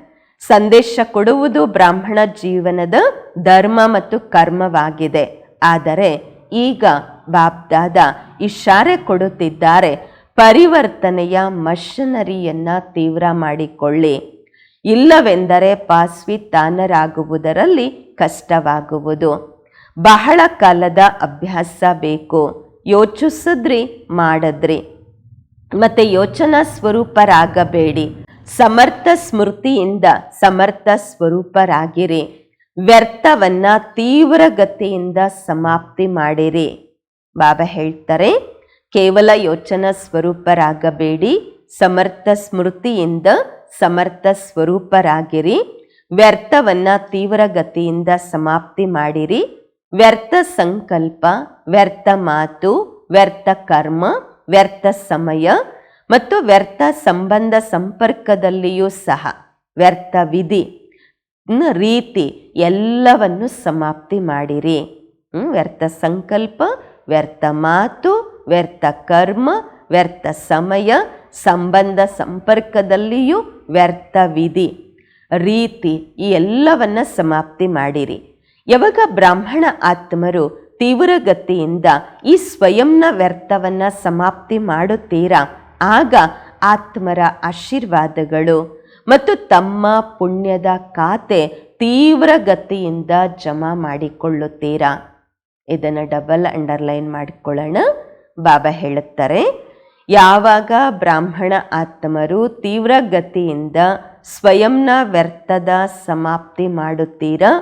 S1: ಸಂದೇಶ ಕೊಡುವುದು ಬ್ರಾಹ್ಮಣ ಜೀವನದ ಧರ್ಮ ಮತ್ತು ಕರ್ಮವಾಗಿದೆ. ಆದರೆ ಈಗ ಬಾಬ್ದಾದ ಇಶಾರೆ ಕೊಡುತ್ತಿದ್ದಾರೆ. ಪರಿವರ್ತನೆಯ ಮಷನರಿಯನ್ನ ತೀವ್ರ ಮಾಡಿಕೊಳ್ಳಿ. ಇಲ್ಲವೆಂದರೆ ಪಾಸ್ವಿ ತಾನರಾಗುವುದರಲ್ಲಿ ಕಷ್ಟವಾಗುವುದು. ಬಹಳ ಕಾಲದ ಅಭ್ಯಾಸ ಬೇಕು. ಯೋಚಿಸಿದ್ರಿ, ಮಾಡದ್ರಿ. ಮತ್ತೆ ಯೋಚನಾ ಸ್ವರೂಪರಾಗಬೇಡಿ. ಸಮರ್ಥ ಸ್ಮೃತಿಯಿಂದ ಸಮರ್ಥ ಸ್ವರೂಪರಾಗಿರಿ. ವ್ಯರ್ಥವನ್ನ ತೀವ್ರಗತಿಯಿಂದ ಸಮಾಪ್ತಿ ಮಾಡಿರಿ. ಬಾಬಾ ಹೇಳ್ತಾರೆ, ಕೇವಲ ಯೋಚನಾ ಸ್ವರೂಪರಾಗಬೇಡಿ, ಸಮರ್ಥ ಸ್ಮೃತಿಯಿಂದ ಸಮರ್ಥ ಸ್ವರೂಪರಾಗಿರಿ, ವ್ಯರ್ಥವನ್ನ ತೀವ್ರ ಗತಿಯಿಂದ ಸಮಾಪ್ತಿ ಮಾಡಿರಿ, ವ್ಯರ್ಥ ಸಂಕಲ್ಪ, ವ್ಯರ್ಥ ಮಾತು, ವ್ಯರ್ಥ ಕರ್ಮ, ವ್ಯರ್ಥ ಸಮಯ ಮತ್ತು ವ್ಯರ್ಥ ಸಂಬಂಧ ಸಂಪರ್ಕದಲ್ಲಿಯೂ ಸಹ ವ್ಯರ್ಥ ವಿಧಿ ರೀತಿ ಎಲ್ಲವನ್ನು ಸಮಾಪ್ತಿ ಮಾಡಿರಿ. ವ್ಯರ್ಥ ಸಂಕಲ್ಪ ವ್ಯರ್ಥ ಮಾತು, ವ್ಯರ್ಥ ಕರ್ಮ, ವ್ಯರ್ಥ ಸಮಯ, ಸಂಬಂಧ ಸಂಪರ್ಕದಲ್ಲಿಯೂ ವ್ಯರ್ಥ ವಿಧಿ. ರೀತಿ ಈ ಎಲ್ಲವನ್ನ ಸಮಾಪ್ತಿ ಮಾಡಿರಿ. ಯಾವಾಗ ಬ್ರಾಹ್ಮಣ ಆತ್ಮರು ತೀವ್ರ ಗತಿಯಿಂದ ಈ ಸ್ವಯಂನ ವ್ಯರ್ಥವನ್ನು ಸಮಾಪ್ತಿ ಮಾಡುತ್ತೀರಾ, ಆಗ ಆತ್ಮರ ಆಶೀರ್ವಾದಗಳು ಮತ್ತು ತಮ್ಮ ಪುಣ್ಯದ ಖಾತೆ ತೀವ್ರ ಗತಿಯಿಂದ ಜಮಾ ಮಾಡಿಕೊಳ್ಳುತ್ತೀರಾ. ಇದನ್ನು ಡಬಲ್ ಅಂಡರ್ಲೈನ್ ಮಾಡಿಕೊಳ್ಳೋಣ. ಬಾಬಾ ಹೇಳುತ್ತಾರೆ, ಯಾವಾಗ ಬ್ರಾಹ್ಮಣ ಆತ್ಮರು ತೀವ್ರ ಗತಿಯಿಂದ ಸ್ವಯಂನ ವ್ಯರ್ಥದ ಸಮಾಪ್ತಿ ಮಾಡುತ್ತೀರಾ,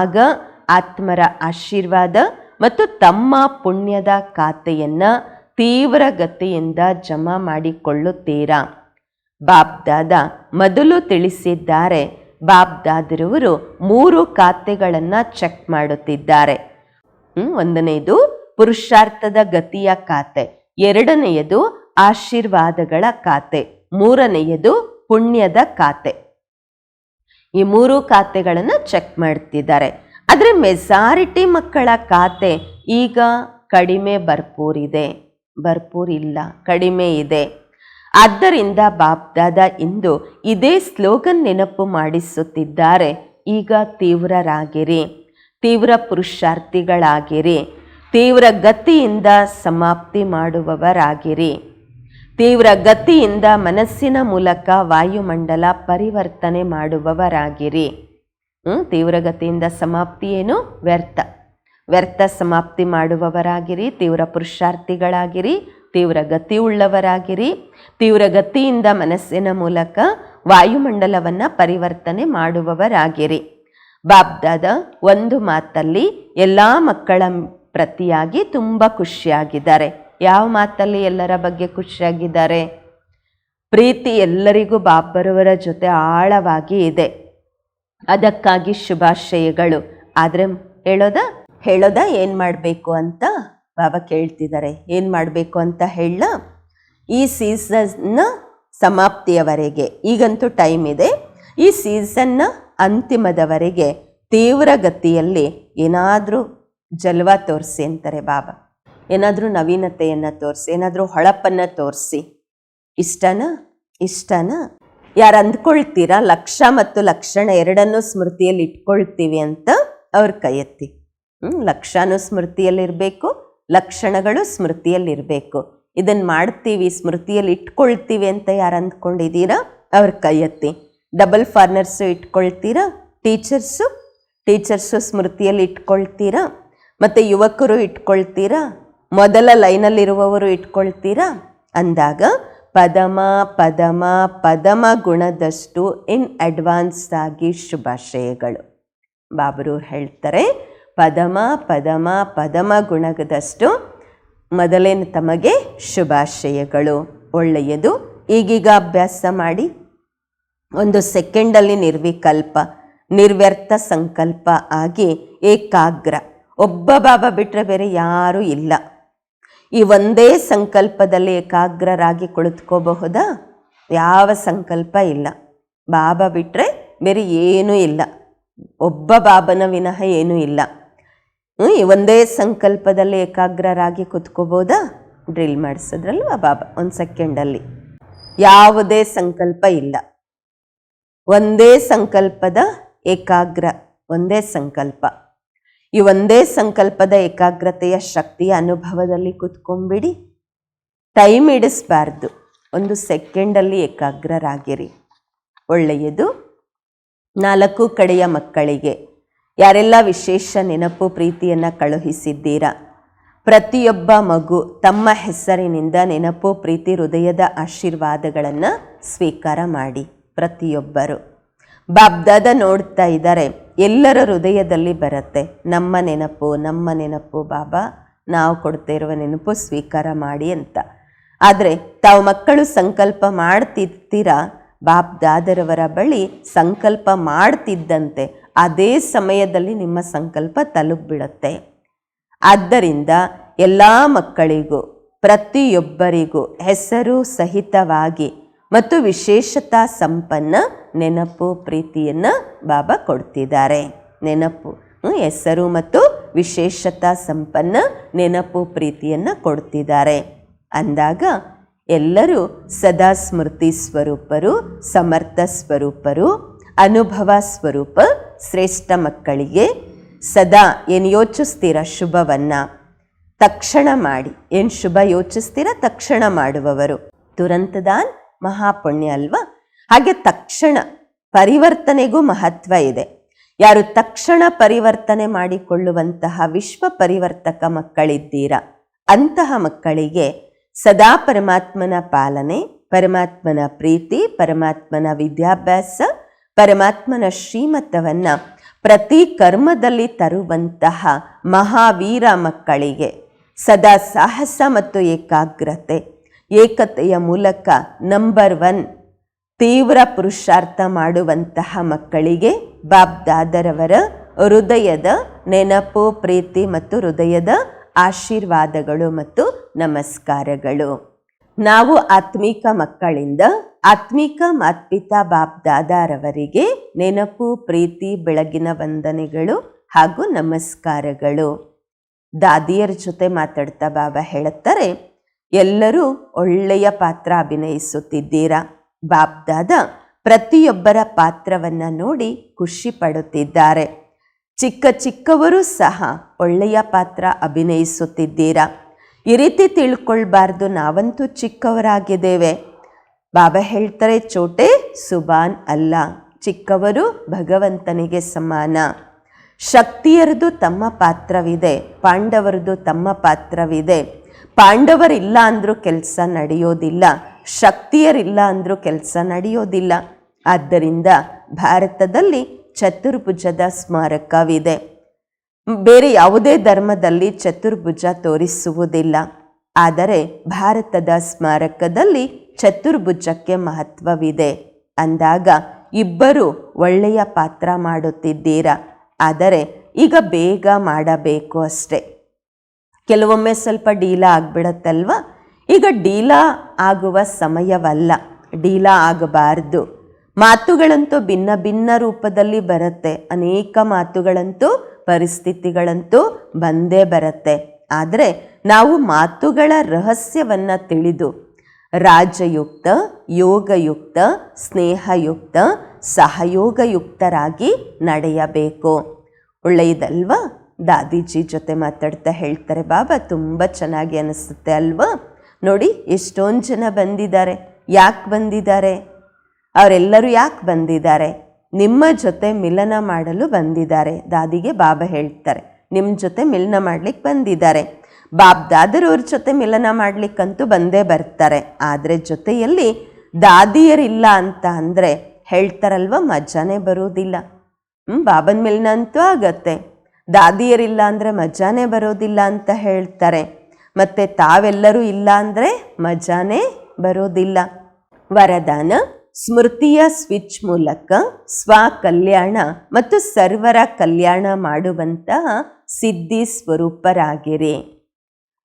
S1: ಆಗ ಆತ್ಮರ ಆಶೀರ್ವಾದ ಮತ್ತು ತಮ್ಮ ಪುಣ್ಯದ ಖಾತೆಯನ್ನು ತೀವ್ರ ಗತಿಯಿಂದ ಜಮಾ ಮಾಡಿಕೊಳ್ಳುತ್ತೀರಾ? ಬಾಬ್ದಾದ ಮೊದಲು ತಿಳಿಸಿದ್ದಾರೆ, ಬಾಬ್ದಾದಿರುವರು ಮೂರು ಖಾತೆಗಳನ್ನು ಚೆಕ್ ಮಾಡುತ್ತಿದ್ದಾರೆ. ಒಂದನೆಯದು ಪುರುಷಾರ್ಥದ ಗತಿಯ ಖಾತೆ. ಎರಡನೆಯದು ಆಶೀರ್ವಾದಗಳ ಖಾತೆ. ಮೂರನೆಯದು ಪುಣ್ಯದ ಖಾತೆ. ಈ ಮೂರು ಖಾತೆಗಳನ್ನು ಚೆಕ್ ಮಾಡ್ತಿದ್ದಾರೆ. ಆದರೆ ಮೆಜಾರಿಟಿ ಮಕ್ಕಳ ಖಾತೆ ಈಗ ಕಡಿಮೆ ಭರ್ಪೂರಿದೆ ಭರ್ಪೂರ್ ಇಲ್ಲ, ಕಡಿಮೆ ಇದೆ. ಆದ್ದರಿಂದ ಬಾಬ್ದಾದ ಇಂದು ಇದೇ ಸ್ಲೋಗನ್ ನೆನಪು ಮಾಡಿಸುತ್ತಿದ್ದಾರೆ. ಈಗ ತೀವ್ರರಾಗಿರಿ. ತೀವ್ರ ಪುರುಷಾರ್ಥಿಗಳಾಗಿರಿ. ತೀವ್ರ ಗತಿಯಿಂದ ಸಮಾಪ್ತಿ ಮಾಡುವವರಾಗಿರಿ. ತೀವ್ರ ಗತಿಯಿಂದ ಮನಸ್ಸಿನ ಮೂಲಕ ವಾಯುಮಂಡಲ ಪರಿವರ್ತನೆ ಮಾಡುವವರಾಗಿರಿ. ಹ್ಞೂ ತೀವ್ರ ಗತಿಯಿಂದ ಸಮಾಪ್ತಿ ಏನು? ವ್ಯರ್ಥ. ವ್ಯರ್ಥ ಸಮಾಪ್ತಿ ಮಾಡುವವರಾಗಿರಿ, ತೀವ್ರ ಪುರುಷಾರ್ಥಿಗಳಾಗಿರಿ, ತೀವ್ರ ಗತಿ ಉಳ್ಳವರಾಗಿರಿ ತೀವ್ರ ಗತಿಯಿಂದ ಮನಸ್ಸಿನ ಮೂಲಕ ವಾಯುಮಂಡಲವನ್ನು ಪರಿವರ್ತನೆ ಮಾಡುವವರಾಗಿರಿ. ಬಾಬ್ದಾದ ಒಂದು ಮಾತಲ್ಲಿ ಎಲ್ಲ ಮಕ್ಕಳ ಪ್ರತಿಯಾಗಿ ತುಂಬ ಖುಷಿಯಾಗಿದ್ದಾರೆ. ಯಾವ ಮಾತಲ್ಲಿ ಎಲ್ಲರ ಬಗ್ಗೆ ಖುಷಿಯಾಗಿದ್ದಾರೆ? ಪ್ರೀತಿ ಎಲ್ಲರಿಗೂ ಬಾಬ್ಬರವರ ಜೊತೆ ಆಳವಾಗಿ ಇದೆ. ಅದಕ್ಕಾಗಿ ಶುಭಾಶಯಗಳು. ಆದರೆ ಹೇಳೋದ ಹೇಳೋದ ಏನು ಮಾಡಬೇಕು ಅಂತ ಬಾಬಾ ಕೇಳ್ತಿದ್ದಾರೆ. ಏನು ಮಾಡಬೇಕು ಅಂತ ಹೇಳ? ಈ ಸೀಸನ್ನ ಸಮಾಪ್ತಿಯವರೆಗೆ. ಈಗಂತೂ ಟೈಮ್ ಇದೆ. ಈ ಸೀಸನ್ನ ಅಂತಿಮದವರೆಗೆ ತೀವ್ರ ಗತಿಯಲ್ಲಿ ಏನಾದರೂ ಜಲ್ವ ತೋರಿಸಿ ಅಂತಾರೆ ಬಾಬಾ. ಏನಾದರೂ ನವೀನತೆಯನ್ನು ತೋರಿಸಿ, ಏನಾದರೂ ಹೊಳಪನ್ನು ತೋರಿಸಿ. ಇಷ್ಟನಾ? ಇಷ್ಟನಾ? ಯಾರು ಅಂದ್ಕೊಳ್ತೀರಾ? ಲಕ್ಷ ಮತ್ತು ಲಕ್ಷಣ ಎರಡನ್ನೂ ಸ್ಮೃತಿಯಲ್ಲಿ ಇಟ್ಕೊಳ್ತೀವಿ ಅಂತ ಅವ್ರ ಕೈ ಎತ್ತಿ ಲಕ್ಷನೂ ಸ್ಮೃತಿಯಲ್ಲಿರಬೇಕು, ಲಕ್ಷಣಗಳು ಸ್ಮೃತಿಯಲ್ಲಿರಬೇಕು. ಇದನ್ನು ಮಾಡ್ತೀವಿ, ಸ್ಮೃತಿಯಲ್ಲಿ ಇಟ್ಕೊಳ್ತೀವಿ ಅಂತ ಯಾರು ಅಂದ್ಕೊಂಡಿದ್ದೀರಾ ಅವ್ರ ಕೈ ಎತ್ತಿ ಡಬಲ್ ಫಾರ್ನರ್ಸು ಇಟ್ಕೊಳ್ತೀರಾ? ಟೀಚರ್ಸು ಟೀಚರ್ಸು ಸ್ಮೃತಿಯಲ್ಲಿ ಇಟ್ಕೊಳ್ತೀರಾ? ಮತ್ತು ಯುವಕರು ಇಟ್ಕೊಳ್ತೀರಾ? ಮೊದಲ ಲೈನಲ್ಲಿರುವವರು ಇಟ್ಕೊಳ್ತೀರಾ? ಅಂದಾಗ ಪದಮ ಪದಮ ಪದಮ ಗುಣದಷ್ಟು ಇನ್ ಅಡ್ವಾನ್ಸ್ ಆಗಿ ಶುಭಾಶಯಗಳು. ಬಾಬರು ಹೇಳ್ತಾರೆ, ಪದಮ ಪದಮ ಪದಮ ಗುಣದಷ್ಟು ಮೊದಲೇನು ತಮಗೆ ಶುಭಾಶಯಗಳು. ಒಳ್ಳೆಯದು. ಈಗೀಗ ಅಭ್ಯಾಸ ಮಾಡಿ. ಒಂದು ಸೆಕೆಂಡಲ್ಲಿ ನಿರ್ವಿಕಲ್ಪ, ನಿರ್ವ್ಯರ್ಥ ಸಂಕಲ್ಪ ಆಗಿ ಏಕಾಗ್ರ. ಒಬ್ಬ ಬಾಬಾ ಬಿಟ್ಟರೆ ಬೇರೆ ಯಾರೂ ಇಲ್ಲ. ಈ ಒಂದೇ ಸಂಕಲ್ಪದಲ್ಲಿ ಏಕಾಗ್ರರಾಗಿ ಕುಳಿತುಕೋಬಹುದಾ? ಯಾವ ಸಂಕಲ್ಪ ಇಲ್ಲ. ಬಾಬಾ ಬಿಟ್ಟರೆ ಬೇರೆ ಏನೂ ಇಲ್ಲ. ಒಬ್ಬ ಬಾಬನ ವಿನಃ ಏನೂ ಇಲ್ಲ. ಈ ಒಂದೇ ಸಂಕಲ್ಪದಲ್ಲಿ ಏಕಾಗ್ರರಾಗಿ ಕುತ್ಕೋಬೋದಾ ಡ್ರಿಲ್ ಮಾಡಿಸಿದ್ರಲ್ವ ಬಾಬಾ ಒಂದು ಸೆಕೆಂಡಲ್ಲಿ. ಯಾವುದೇ ಸಂಕಲ್ಪ ಇಲ್ಲ. ಒಂದೇ ಸಂಕಲ್ಪದ ಏಕಾಗ್ರ, ಒಂದೇ ಸಂಕಲ್ಪ. ಈ ಒಂದೇ ಸಂಕಲ್ಪದ ಏಕಾಗ್ರತೆಯ ಶಕ್ತಿಯ ಅನುಭವದಲ್ಲಿ ಕೂತ್ಕೊಂಡ್ಬಿಡಿ. ಟೈಮ್ ಇಡಿಸ್ಬಾರ್ದು ಒಂದು ಸೆಕೆಂಡಲ್ಲಿ ಏಕಾಗ್ರರಾಗಿರಿ. ಒಳ್ಳೆಯದು. ನಾಲ್ಕು ಕಡೆಯ ಮಕ್ಕಳಿಗೆ. ಯಾರೆಲ್ಲ ವಿಶೇಷ ನೆನಪು ಪ್ರೀತಿಯನ್ನು ಕಳುಹಿಸಿದ್ದೀರಾ? ಪ್ರತಿಯೊಬ್ಬ ಮಗು ತಮ್ಮ ಹೆಸರಿನಿಂದ ನೆನಪು, ಪ್ರೀತಿ, ಹೃದಯದ ಆಶೀರ್ವಾದಗಳನ್ನು ಸ್ವೀಕಾರ ಮಾಡಿ. ಪ್ರತಿಯೊಬ್ಬರು. ಬಾಬ್ದಾದ ನೋಡ್ತಾ ಇದ್ದಾರೆ ಎಲ್ಲರ ಹೃದಯದಲ್ಲಿ ಬರುತ್ತೆ. ನಮ್ಮ ನೆನಪು ನಮ್ಮ ನೆನಪು ಬಾಬಾ, ನಾವು ಕೊಡ್ತಾ ಇರುವ ನೆನಪು ಸ್ವೀಕಾರ ಮಾಡಿ ಅಂತ. ಆದರೆ ತಾವು ಮಕ್ಕಳು ಸಂಕಲ್ಪ ಮಾಡ್ತಿರ್ತೀರಾ? ಬಾಬ್ದಾದರವರ ಬಳಿ ಸಂಕಲ್ಪ ಮಾಡ್ತಿದ್ದಂತೆ, ಅದೇ ಸಮಯದಲ್ಲಿ ನಿಮ್ಮ ಸಂಕಲ್ಪ ತಲುಪಿಬಿಡುತ್ತೆ. ಆದ್ದರಿಂದ ಎಲ್ಲ ಮಕ್ಕಳಿಗೂ, ಪ್ರತಿಯೊಬ್ಬರಿಗೂ ಹೆಸರು ಸಹಿತವಾಗಿ ಮತ್ತು ವಿಶೇಷತಾ ಸಂಪನ್ನ ನೆನಪು ಪ್ರೀತಿಯನ್ನು ಬಾಬಾ ಕೊಡ್ತಿದ್ದಾರೆ. ನೆನಪು ಹೆಸರು ಮತ್ತು ವಿಶೇಷತಾ ಸಂಪನ್ನ ನೆನಪು ಪ್ರೀತಿಯನ್ನು ಕೊಡ್ತಿದ್ದಾರೆ. ಅಂದಾಗ ಎಲ್ಲರೂ ಸದಾ ಸ್ಮೃತಿ ಸ್ವರೂಪರು, ಸಮರ್ಥ ಸ್ವರೂಪರು, ಅನುಭವ ಸ್ವರೂಪ, ಶ್ರೇಷ್ಠ ಮಕ್ಕಳಿಗೆ ಸದಾ ಏನು ಯೋಚಿಸ್ತೀರ ಶುಭವನ್ನು? ತಕ್ಷಣ ಮಾಡಿ. ಏನು ಶುಭ ಯೋಚಿಸ್ತೀರ? ತಕ್ಷಣ ಮಾಡುವವರು. ತುರಂತದಾನ್ ಮಹಾಪುಣ್ಯ ಅಲ್ವಾ? ಹಾಗೆ ತಕ್ಷಣ ಪರಿವರ್ತನೆಗೂ ಮಹತ್ವ ಇದೆ. ಯಾರು ತಕ್ಷಣ ಪರಿವರ್ತನೆ ಮಾಡಿಕೊಳ್ಳುವಂತಹ ವಿಶ್ವ ಪರಿವರ್ತಕ ಮಕ್ಕಳಿದ್ದೀರಾ? ಅಂತಹ ಮಕ್ಕಳಿಗೆ ಸದಾ ಪರಮಾತ್ಮನ ಪಾಲನೆ, ಪರಮಾತ್ಮನ ಪ್ರೀತಿ, ಪರಮಾತ್ಮನ ವಿದ್ಯಾಭ್ಯಾಸ, ಪರಮಾತ್ಮನ ಶ್ರೀಮತವನ್ನು ಪ್ರತಿ ಕರ್ಮದಲ್ಲಿ ತರುವಂತಹ ಮಹಾವೀರ ಮಕ್ಕಳಿಗೆ ಸದಾ ಸಾಹಸ ಮತ್ತು ಏಕಾಗ್ರತೆ ಏಕತೆಯ ಮೂಲಕ ನಂಬರ್ ಒನ್ ತೀವ್ರ ಪುರುಷಾರ್ಥ ಮಾಡುವಂತಹ ಮಕ್ಕಳಿಗೆ ಬಾಬ್ ದಾದರವರ ಹೃದಯದ ನೆನಪು, ಪ್ರೀತಿ ಮತ್ತು ಹೃದಯದ ಆಶೀರ್ವಾದಗಳು ಮತ್ತು ನಮಸ್ಕಾರಗಳು. ನಾವು ಆತ್ಮಿಕ ಮಕ್ಕಳಿಂದ ಆತ್ಮಿಕ ಮಾತ್ಪಿತಾ ಬಾಬ್ ದಾದಾರವರಿಗೆ ನೆನಪು, ಪ್ರೀತಿ, ಬೆಳಗಿನ ವಂದನೆಗಳು ಹಾಗೂ ನಮಸ್ಕಾರಗಳು. ದಾದಿಯರ ಜೊತೆ ಮಾತಾಡ್ತಾ ಬಾಬಾ ಹೇಳುತ್ತಾರೆ ಎಲ್ಲರೂ ಒಳ್ಳೆಯ ಪಾತ್ರ ಅಭಿನಯಿಸುತ್ತಿದ್ದೀರಾ? ಬಾಬ್ದಾದ ಪ್ರತಿಯೊಬ್ಬರ ಪಾತ್ರವನ್ನ ನೋಡಿ ಖುಷಿ ಪಡುತ್ತಿದ್ದಾರೆ. ಚಿಕ್ಕ ಚಿಕ್ಕವರು ಸಹ ಒಳ್ಳೆಯ ಪಾತ್ರ ಅಭಿನಯಿಸುತ್ತಿದ್ದೀರಾ? ಈ ರೀತಿ ತಿಳ್ಕೊಳ್ಬಾರ್ದು, ನಾವಂತೂ ಚಿಕ್ಕವರಾಗಿದ್ದೇವೆ. ಬಾಬಾ ಹೇಳ್ತಾರೆ, ಚೋಟೆ ಸುಬಾನ್ ಅಲ್ಲ, ಚಿಕ್ಕವರು ಭಗವಂತನಿಗೆ ಸಮಾನ. ಶಕ್ತಿಯರದು ತಮ್ಮ ಪಾತ್ರವಿದೆ, ಪಾಂಡವರದು ತಮ್ಮ ಪಾತ್ರವಿದೆ. ಪಾಂಡವರಿಲ್ಲ ಅಂದರೂ ಕೆಲಸ ನಡೆಯೋದಿಲ್ಲ, ಶಕ್ತಿಯರಿಲ್ಲ ಅಂದರೂ ಕೆಲಸ ನಡೆಯೋದಿಲ್ಲ. ಆದ್ದರಿಂದ ಭಾರತದಲ್ಲಿ ಚತುರ್ಭುಜದ ಸ್ಮಾರಕವಿದೆ. ಬೇರೆ ಯಾವುದೇ ಧರ್ಮದಲ್ಲಿ ಚತುರ್ಭುಜ ತೋರಿಸುವುದಿಲ್ಲ. ಆದರೆ ಭಾರತದ ಸ್ಮಾರಕದಲ್ಲಿ ಚತುರ್ಭುಜಕ್ಕೆ ಮಹತ್ವವಿದೆ. ಅಂದಾಗ ಇಬ್ಬರು ಒಳ್ಳೆಯ ಪಾತ್ರ ಮಾಡುತ್ತಿದ್ದೀರಾ? ಆದರೆ ಈಗ ಬೇಗ ಮಾಡಬೇಕು ಅಷ್ಟೆ. ಕೆಲವೊಮ್ಮೆ ಸ್ವಲ್ಪ ಡೀಲಾ ಆಗ್ಬಿಡತ್ತಲ್ವ? ಈಗ ಡೀಲಾ ಆಗುವ ಸಮಯವಲ್ಲ. ಡೀಲಾ ಆಗಬಾರ್ದು. ಮಾತುಗಳಂತೂ ಭಿನ್ನ ಭಿನ್ನ ರೂಪದಲ್ಲಿ ಬರುತ್ತೆ. ಅನೇಕ ಮಾತುಗಳಂತೂ, ಪರಿಸ್ಥಿತಿಗಳಂತೂ ಬಂದೇ ಬರುತ್ತೆ. ಆದರೆ ನಾವು ಮಾತುಗಳ ರಹಸ್ಯವನ್ನ ತಿಳಿದು, ರಾಜಯುಕ್ತ, ಯೋಗಯುಕ್ತ, ಸ್ನೇಹಯುಕ್ತ, ಸಹಯೋಗಯುಕ್ತರಾಗಿ ನಡೆಯಬೇಕು. ಒಳ್ಳೆಯದಲ್ವಾ? ದಾದೀಜಿ ಜೊತೆ ಮಾತಾಡ್ತಾ ಹೇಳ್ತಾರೆ, ಬಾಬಾ, ತುಂಬ ಚೆನ್ನಾಗಿ ಅನಿಸುತ್ತೆ ಅಲ್ವಾ? ನೋಡಿ, ಎಷ್ಟೊಂದು ಜನ ಬಂದಿದ್ದಾರೆ. ಯಾಕೆ ಬಂದಿದ್ದಾರೆ? ಅವರೆಲ್ಲರೂ ಯಾಕೆ ಬಂದಿದ್ದಾರೆ? ನಿಮ್ಮ ಜೊತೆ ಮಿಲನ ಮಾಡಲು ಬಂದಿದ್ದಾರೆ, ದಾದಿಗೆ ಬಾಬಾ ಹೇಳ್ತಾರೆ. ನಿಮ್ಮ ಜೊತೆ ಮಿಲನ ಮಾಡ್ಲಿಕ್ಕೆ ಬಂದಿದ್ದಾರೆ. ಬಾಬ್ ದಾದರವ್ರ ಜೊತೆ ಮಿಲನ ಮಾಡ್ಲಿಕ್ಕಂತೂ ಬಂದೇ ಬರ್ತಾರೆ. ಆದರೆ ಜೊತೆಯಲ್ಲಿ ದಾದಿಯರಿಲ್ಲ ಅಂತ ಅಂದರೆ ಹೇಳ್ತಾರಲ್ವ, ಮಜಾನೇ ಬರೋದಿಲ್ಲ. ಹ್ಞೂ ಬಾಬನ ಮಿಲನ ಅಂತೂ ಆಗತ್ತೆ. ದಾದಿಯರಿಲ್ಲ ಅಂದರೆ ಮಜಾನೇ ಬರೋದಿಲ್ಲ ಅಂತ ಹೇಳ್ತಾರೆ. ಮತ್ತು ತಾವೆಲ್ಲರೂ ಇಲ್ಲ ಅಂದರೆ ಮಜಾನೇ ಬರೋದಿಲ್ಲ. ವರದಾನ, ಸ್ಮೃತಿಯ ಸ್ವಿಚ್ ಮೂಲಕ ಸ್ವ ಕಲ್ಯಾಣ ಮತ್ತು ಸರ್ವರ ಕಲ್ಯಾಣ ಮಾಡುವಂತಹ ಸಿದ್ಧಿ ಸ್ವರೂಪರಾಗಿರಿ.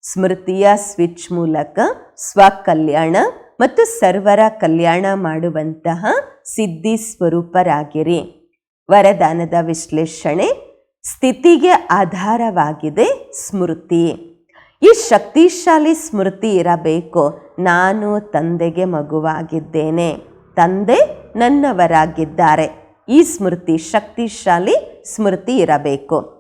S1: ಸ್ಮೃತಿಯ ಸ್ವಿಚ್ ಮೂಲಕ ಸ್ವ ಕಲ್ಯಾಣ ಮತ್ತು ಸರ್ವರ ಕಲ್ಯಾಣ ಮಾಡುವಂತಹ ಸಿದ್ಧಿ ಸ್ವರೂಪರಾಗಿರಿ. ವರದಾನದ ವಿಶ್ಲೇಷಣೆ ಸ್ಥಿತಿಗೆ ಆಧಾರವಾಗಿದೆ ಸ್ಮೃತಿ. ಈ ಶಕ್ತಿಶಾಲಿ ಸ್ಮೃತಿ ಇರಬೇಕು. ನಾನು ತಂದೆಗೆ ಮಗುವಾಗಿದ್ದೇನೆ. ತಂದೆ ನನ್ನವರಾಗಿದ್ದಾರೆ. ಈ ಸ್ಮೃತಿ ಶಕ್ತಿಶಾಲಿ ಸ್ಮೃತಿ ಇರಬೇಕು.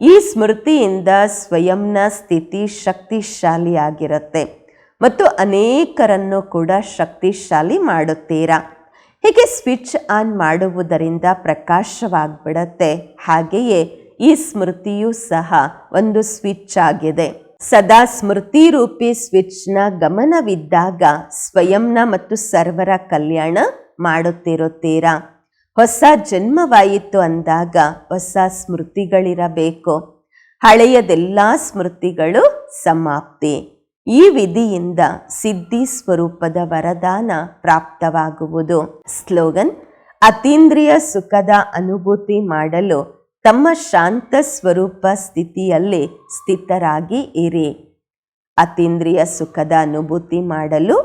S1: ಈ ಸ್ಮೃತಿಯಿಂದ ಸ್ವಯಂನ ಸ್ಥಿತಿ ಶಕ್ತಿಶಾಲಿಯಾಗಿರುತ್ತೆ. ಮತ್ತು ಅನೇಕರನ್ನು ಕೂಡ ಶಕ್ತಿಶಾಲಿ ಮಾಡುತ್ತೀರಾ? ಹೀಗೆ ಸ್ವಿಚ್ ಆನ್ ಮಾಡುವುದರಿಂದ ಪ್ರಕಾಶವಾಗ್ಬಿಡತ್ತೆ. ಹಾಗೆಯೇ ಈ ಸ್ಮೃತಿಯೂ ಸಹ ಒಂದು ಸ್ವಿಚ್ ಆಗಿದೆ. ಸದಾ ಸ್ಮೃತಿ ರೂಪಿ ಸ್ವಿಚ್ನ ಗಮನವಿದ್ದಾಗ ಸ್ವಯಂನ ಮತ್ತು ಸರ್ವರ ಕಲ್ಯಾಣ ಮಾಡುತ್ತಿರುತ್ತೀರಾ? ಹೊಸ ಜನ್ಮವಾಯಿತು ಅಂದಾಗ ಹೊಸ ಸ್ಮೃತಿಗಳಿರಬೇಕು. ಹಳೆಯದೆಲ್ಲ ಸ್ಮೃತಿಗಳು ಸಮಾಪ್ತಿ. ಈ ವಿಧಿಯಿಂದ ಸಿದ್ಧಿ ಸ್ವರೂಪದ ವರದಾನ ಪ್ರಾಪ್ತವಾಗುವುದು. ಸ್ಲೋಗನ್, ಅತೀಂದ್ರಿಯ ಸುಖದ ಅನುಭೂತಿ ಮಾಡಲು ತಮ್ಮ ಶಾಂತ ಸ್ವರೂಪ ಸ್ಥಿತಿಯಲ್ಲಿ ಸ್ಥಿತರಾಗಿ ಇರಿ. ಅತೀಂದ್ರಿಯ ಸುಖದ ಅನುಭೂತಿ ಮಾಡಲು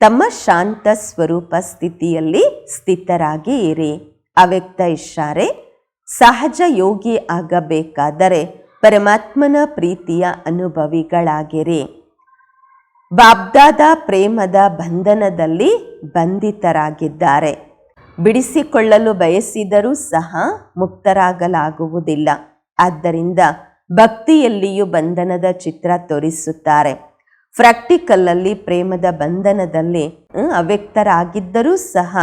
S1: ತಮ್ಮ ಶಾಂತ ಸ್ವರೂಪ ಸ್ಥಿತಿಯಲ್ಲಿ ಸ್ಥಿತರಾಗಿ ಇರಿ. ಅವ್ಯಕ್ತ ಇಷಾರೆ ಸಹಜ ಯೋಗಿ ಆಗಬೇಕಾದರೆ ಪರಮಾತ್ಮನ ಪ್ರೀತಿಯ ಅನುಭವಿಗಳಾಗಿರಿ. ಬಾಬ್ದಾದ ಪ್ರೇಮದ ಬಂಧನದಲ್ಲಿ ಬಂಧಿತರಾಗಿದ್ದಾರೆ. ಬಿಡಿಸಿಕೊಳ್ಳಲು ಬಯಸಿದರೂ ಸಹ ಮುಕ್ತರಾಗಲಾಗುವುದಿಲ್ಲ. ಆದ್ದರಿಂದ ಭಕ್ತಿಯಲ್ಲಿಯೂ ಬಂಧನದ ಚಿತ್ರ ತೋರಿಸುತ್ತಾರೆ. ಪ್ರಾಕ್ಟಿಕಲ್ಲಲ್ಲಿ ಪ್ರೇಮದ ಬಂಧನದಲ್ಲಿ ಅವ್ಯಕ್ತರಾಗಿದ್ದರೂ ಸಹ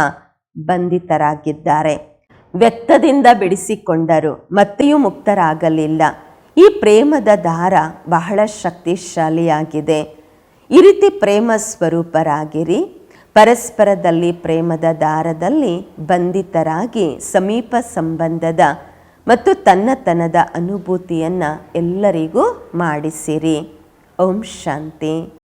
S1: ಬಂಧಿತರಾಗಿದ್ದಾರೆ. ವ್ಯಕ್ತದಿಂದ ಬಿಡಿಸಿಕೊಂಡರು, ಮತ್ತೆಯೂ ಮುಕ್ತರಾಗಲಿಲ್ಲ. ಈ ಪ್ರೇಮದ ದಾರ ಬಹಳ ಶಕ್ತಿಶಾಲಿಯಾಗಿದೆ. ಈ ರೀತಿ ಪ್ರೇಮ ಸ್ವರೂಪರಾಗಿರಿ. ಪರಸ್ಪರದಲ್ಲಿ ಪ್ರೇಮದ ದಾರದಲ್ಲಿ ಬಂಧಿತರಾಗಿ ಸಮೀಪ ಸಂಬಂಧದ ಮತ್ತು ತನ್ನತನದ ಅನುಭೂತಿಯನ್ನು ಎಲ್ಲರಿಗೂ ಮಾಡಿಸಿರಿ. ಓಂ ಶಾಂತಿ.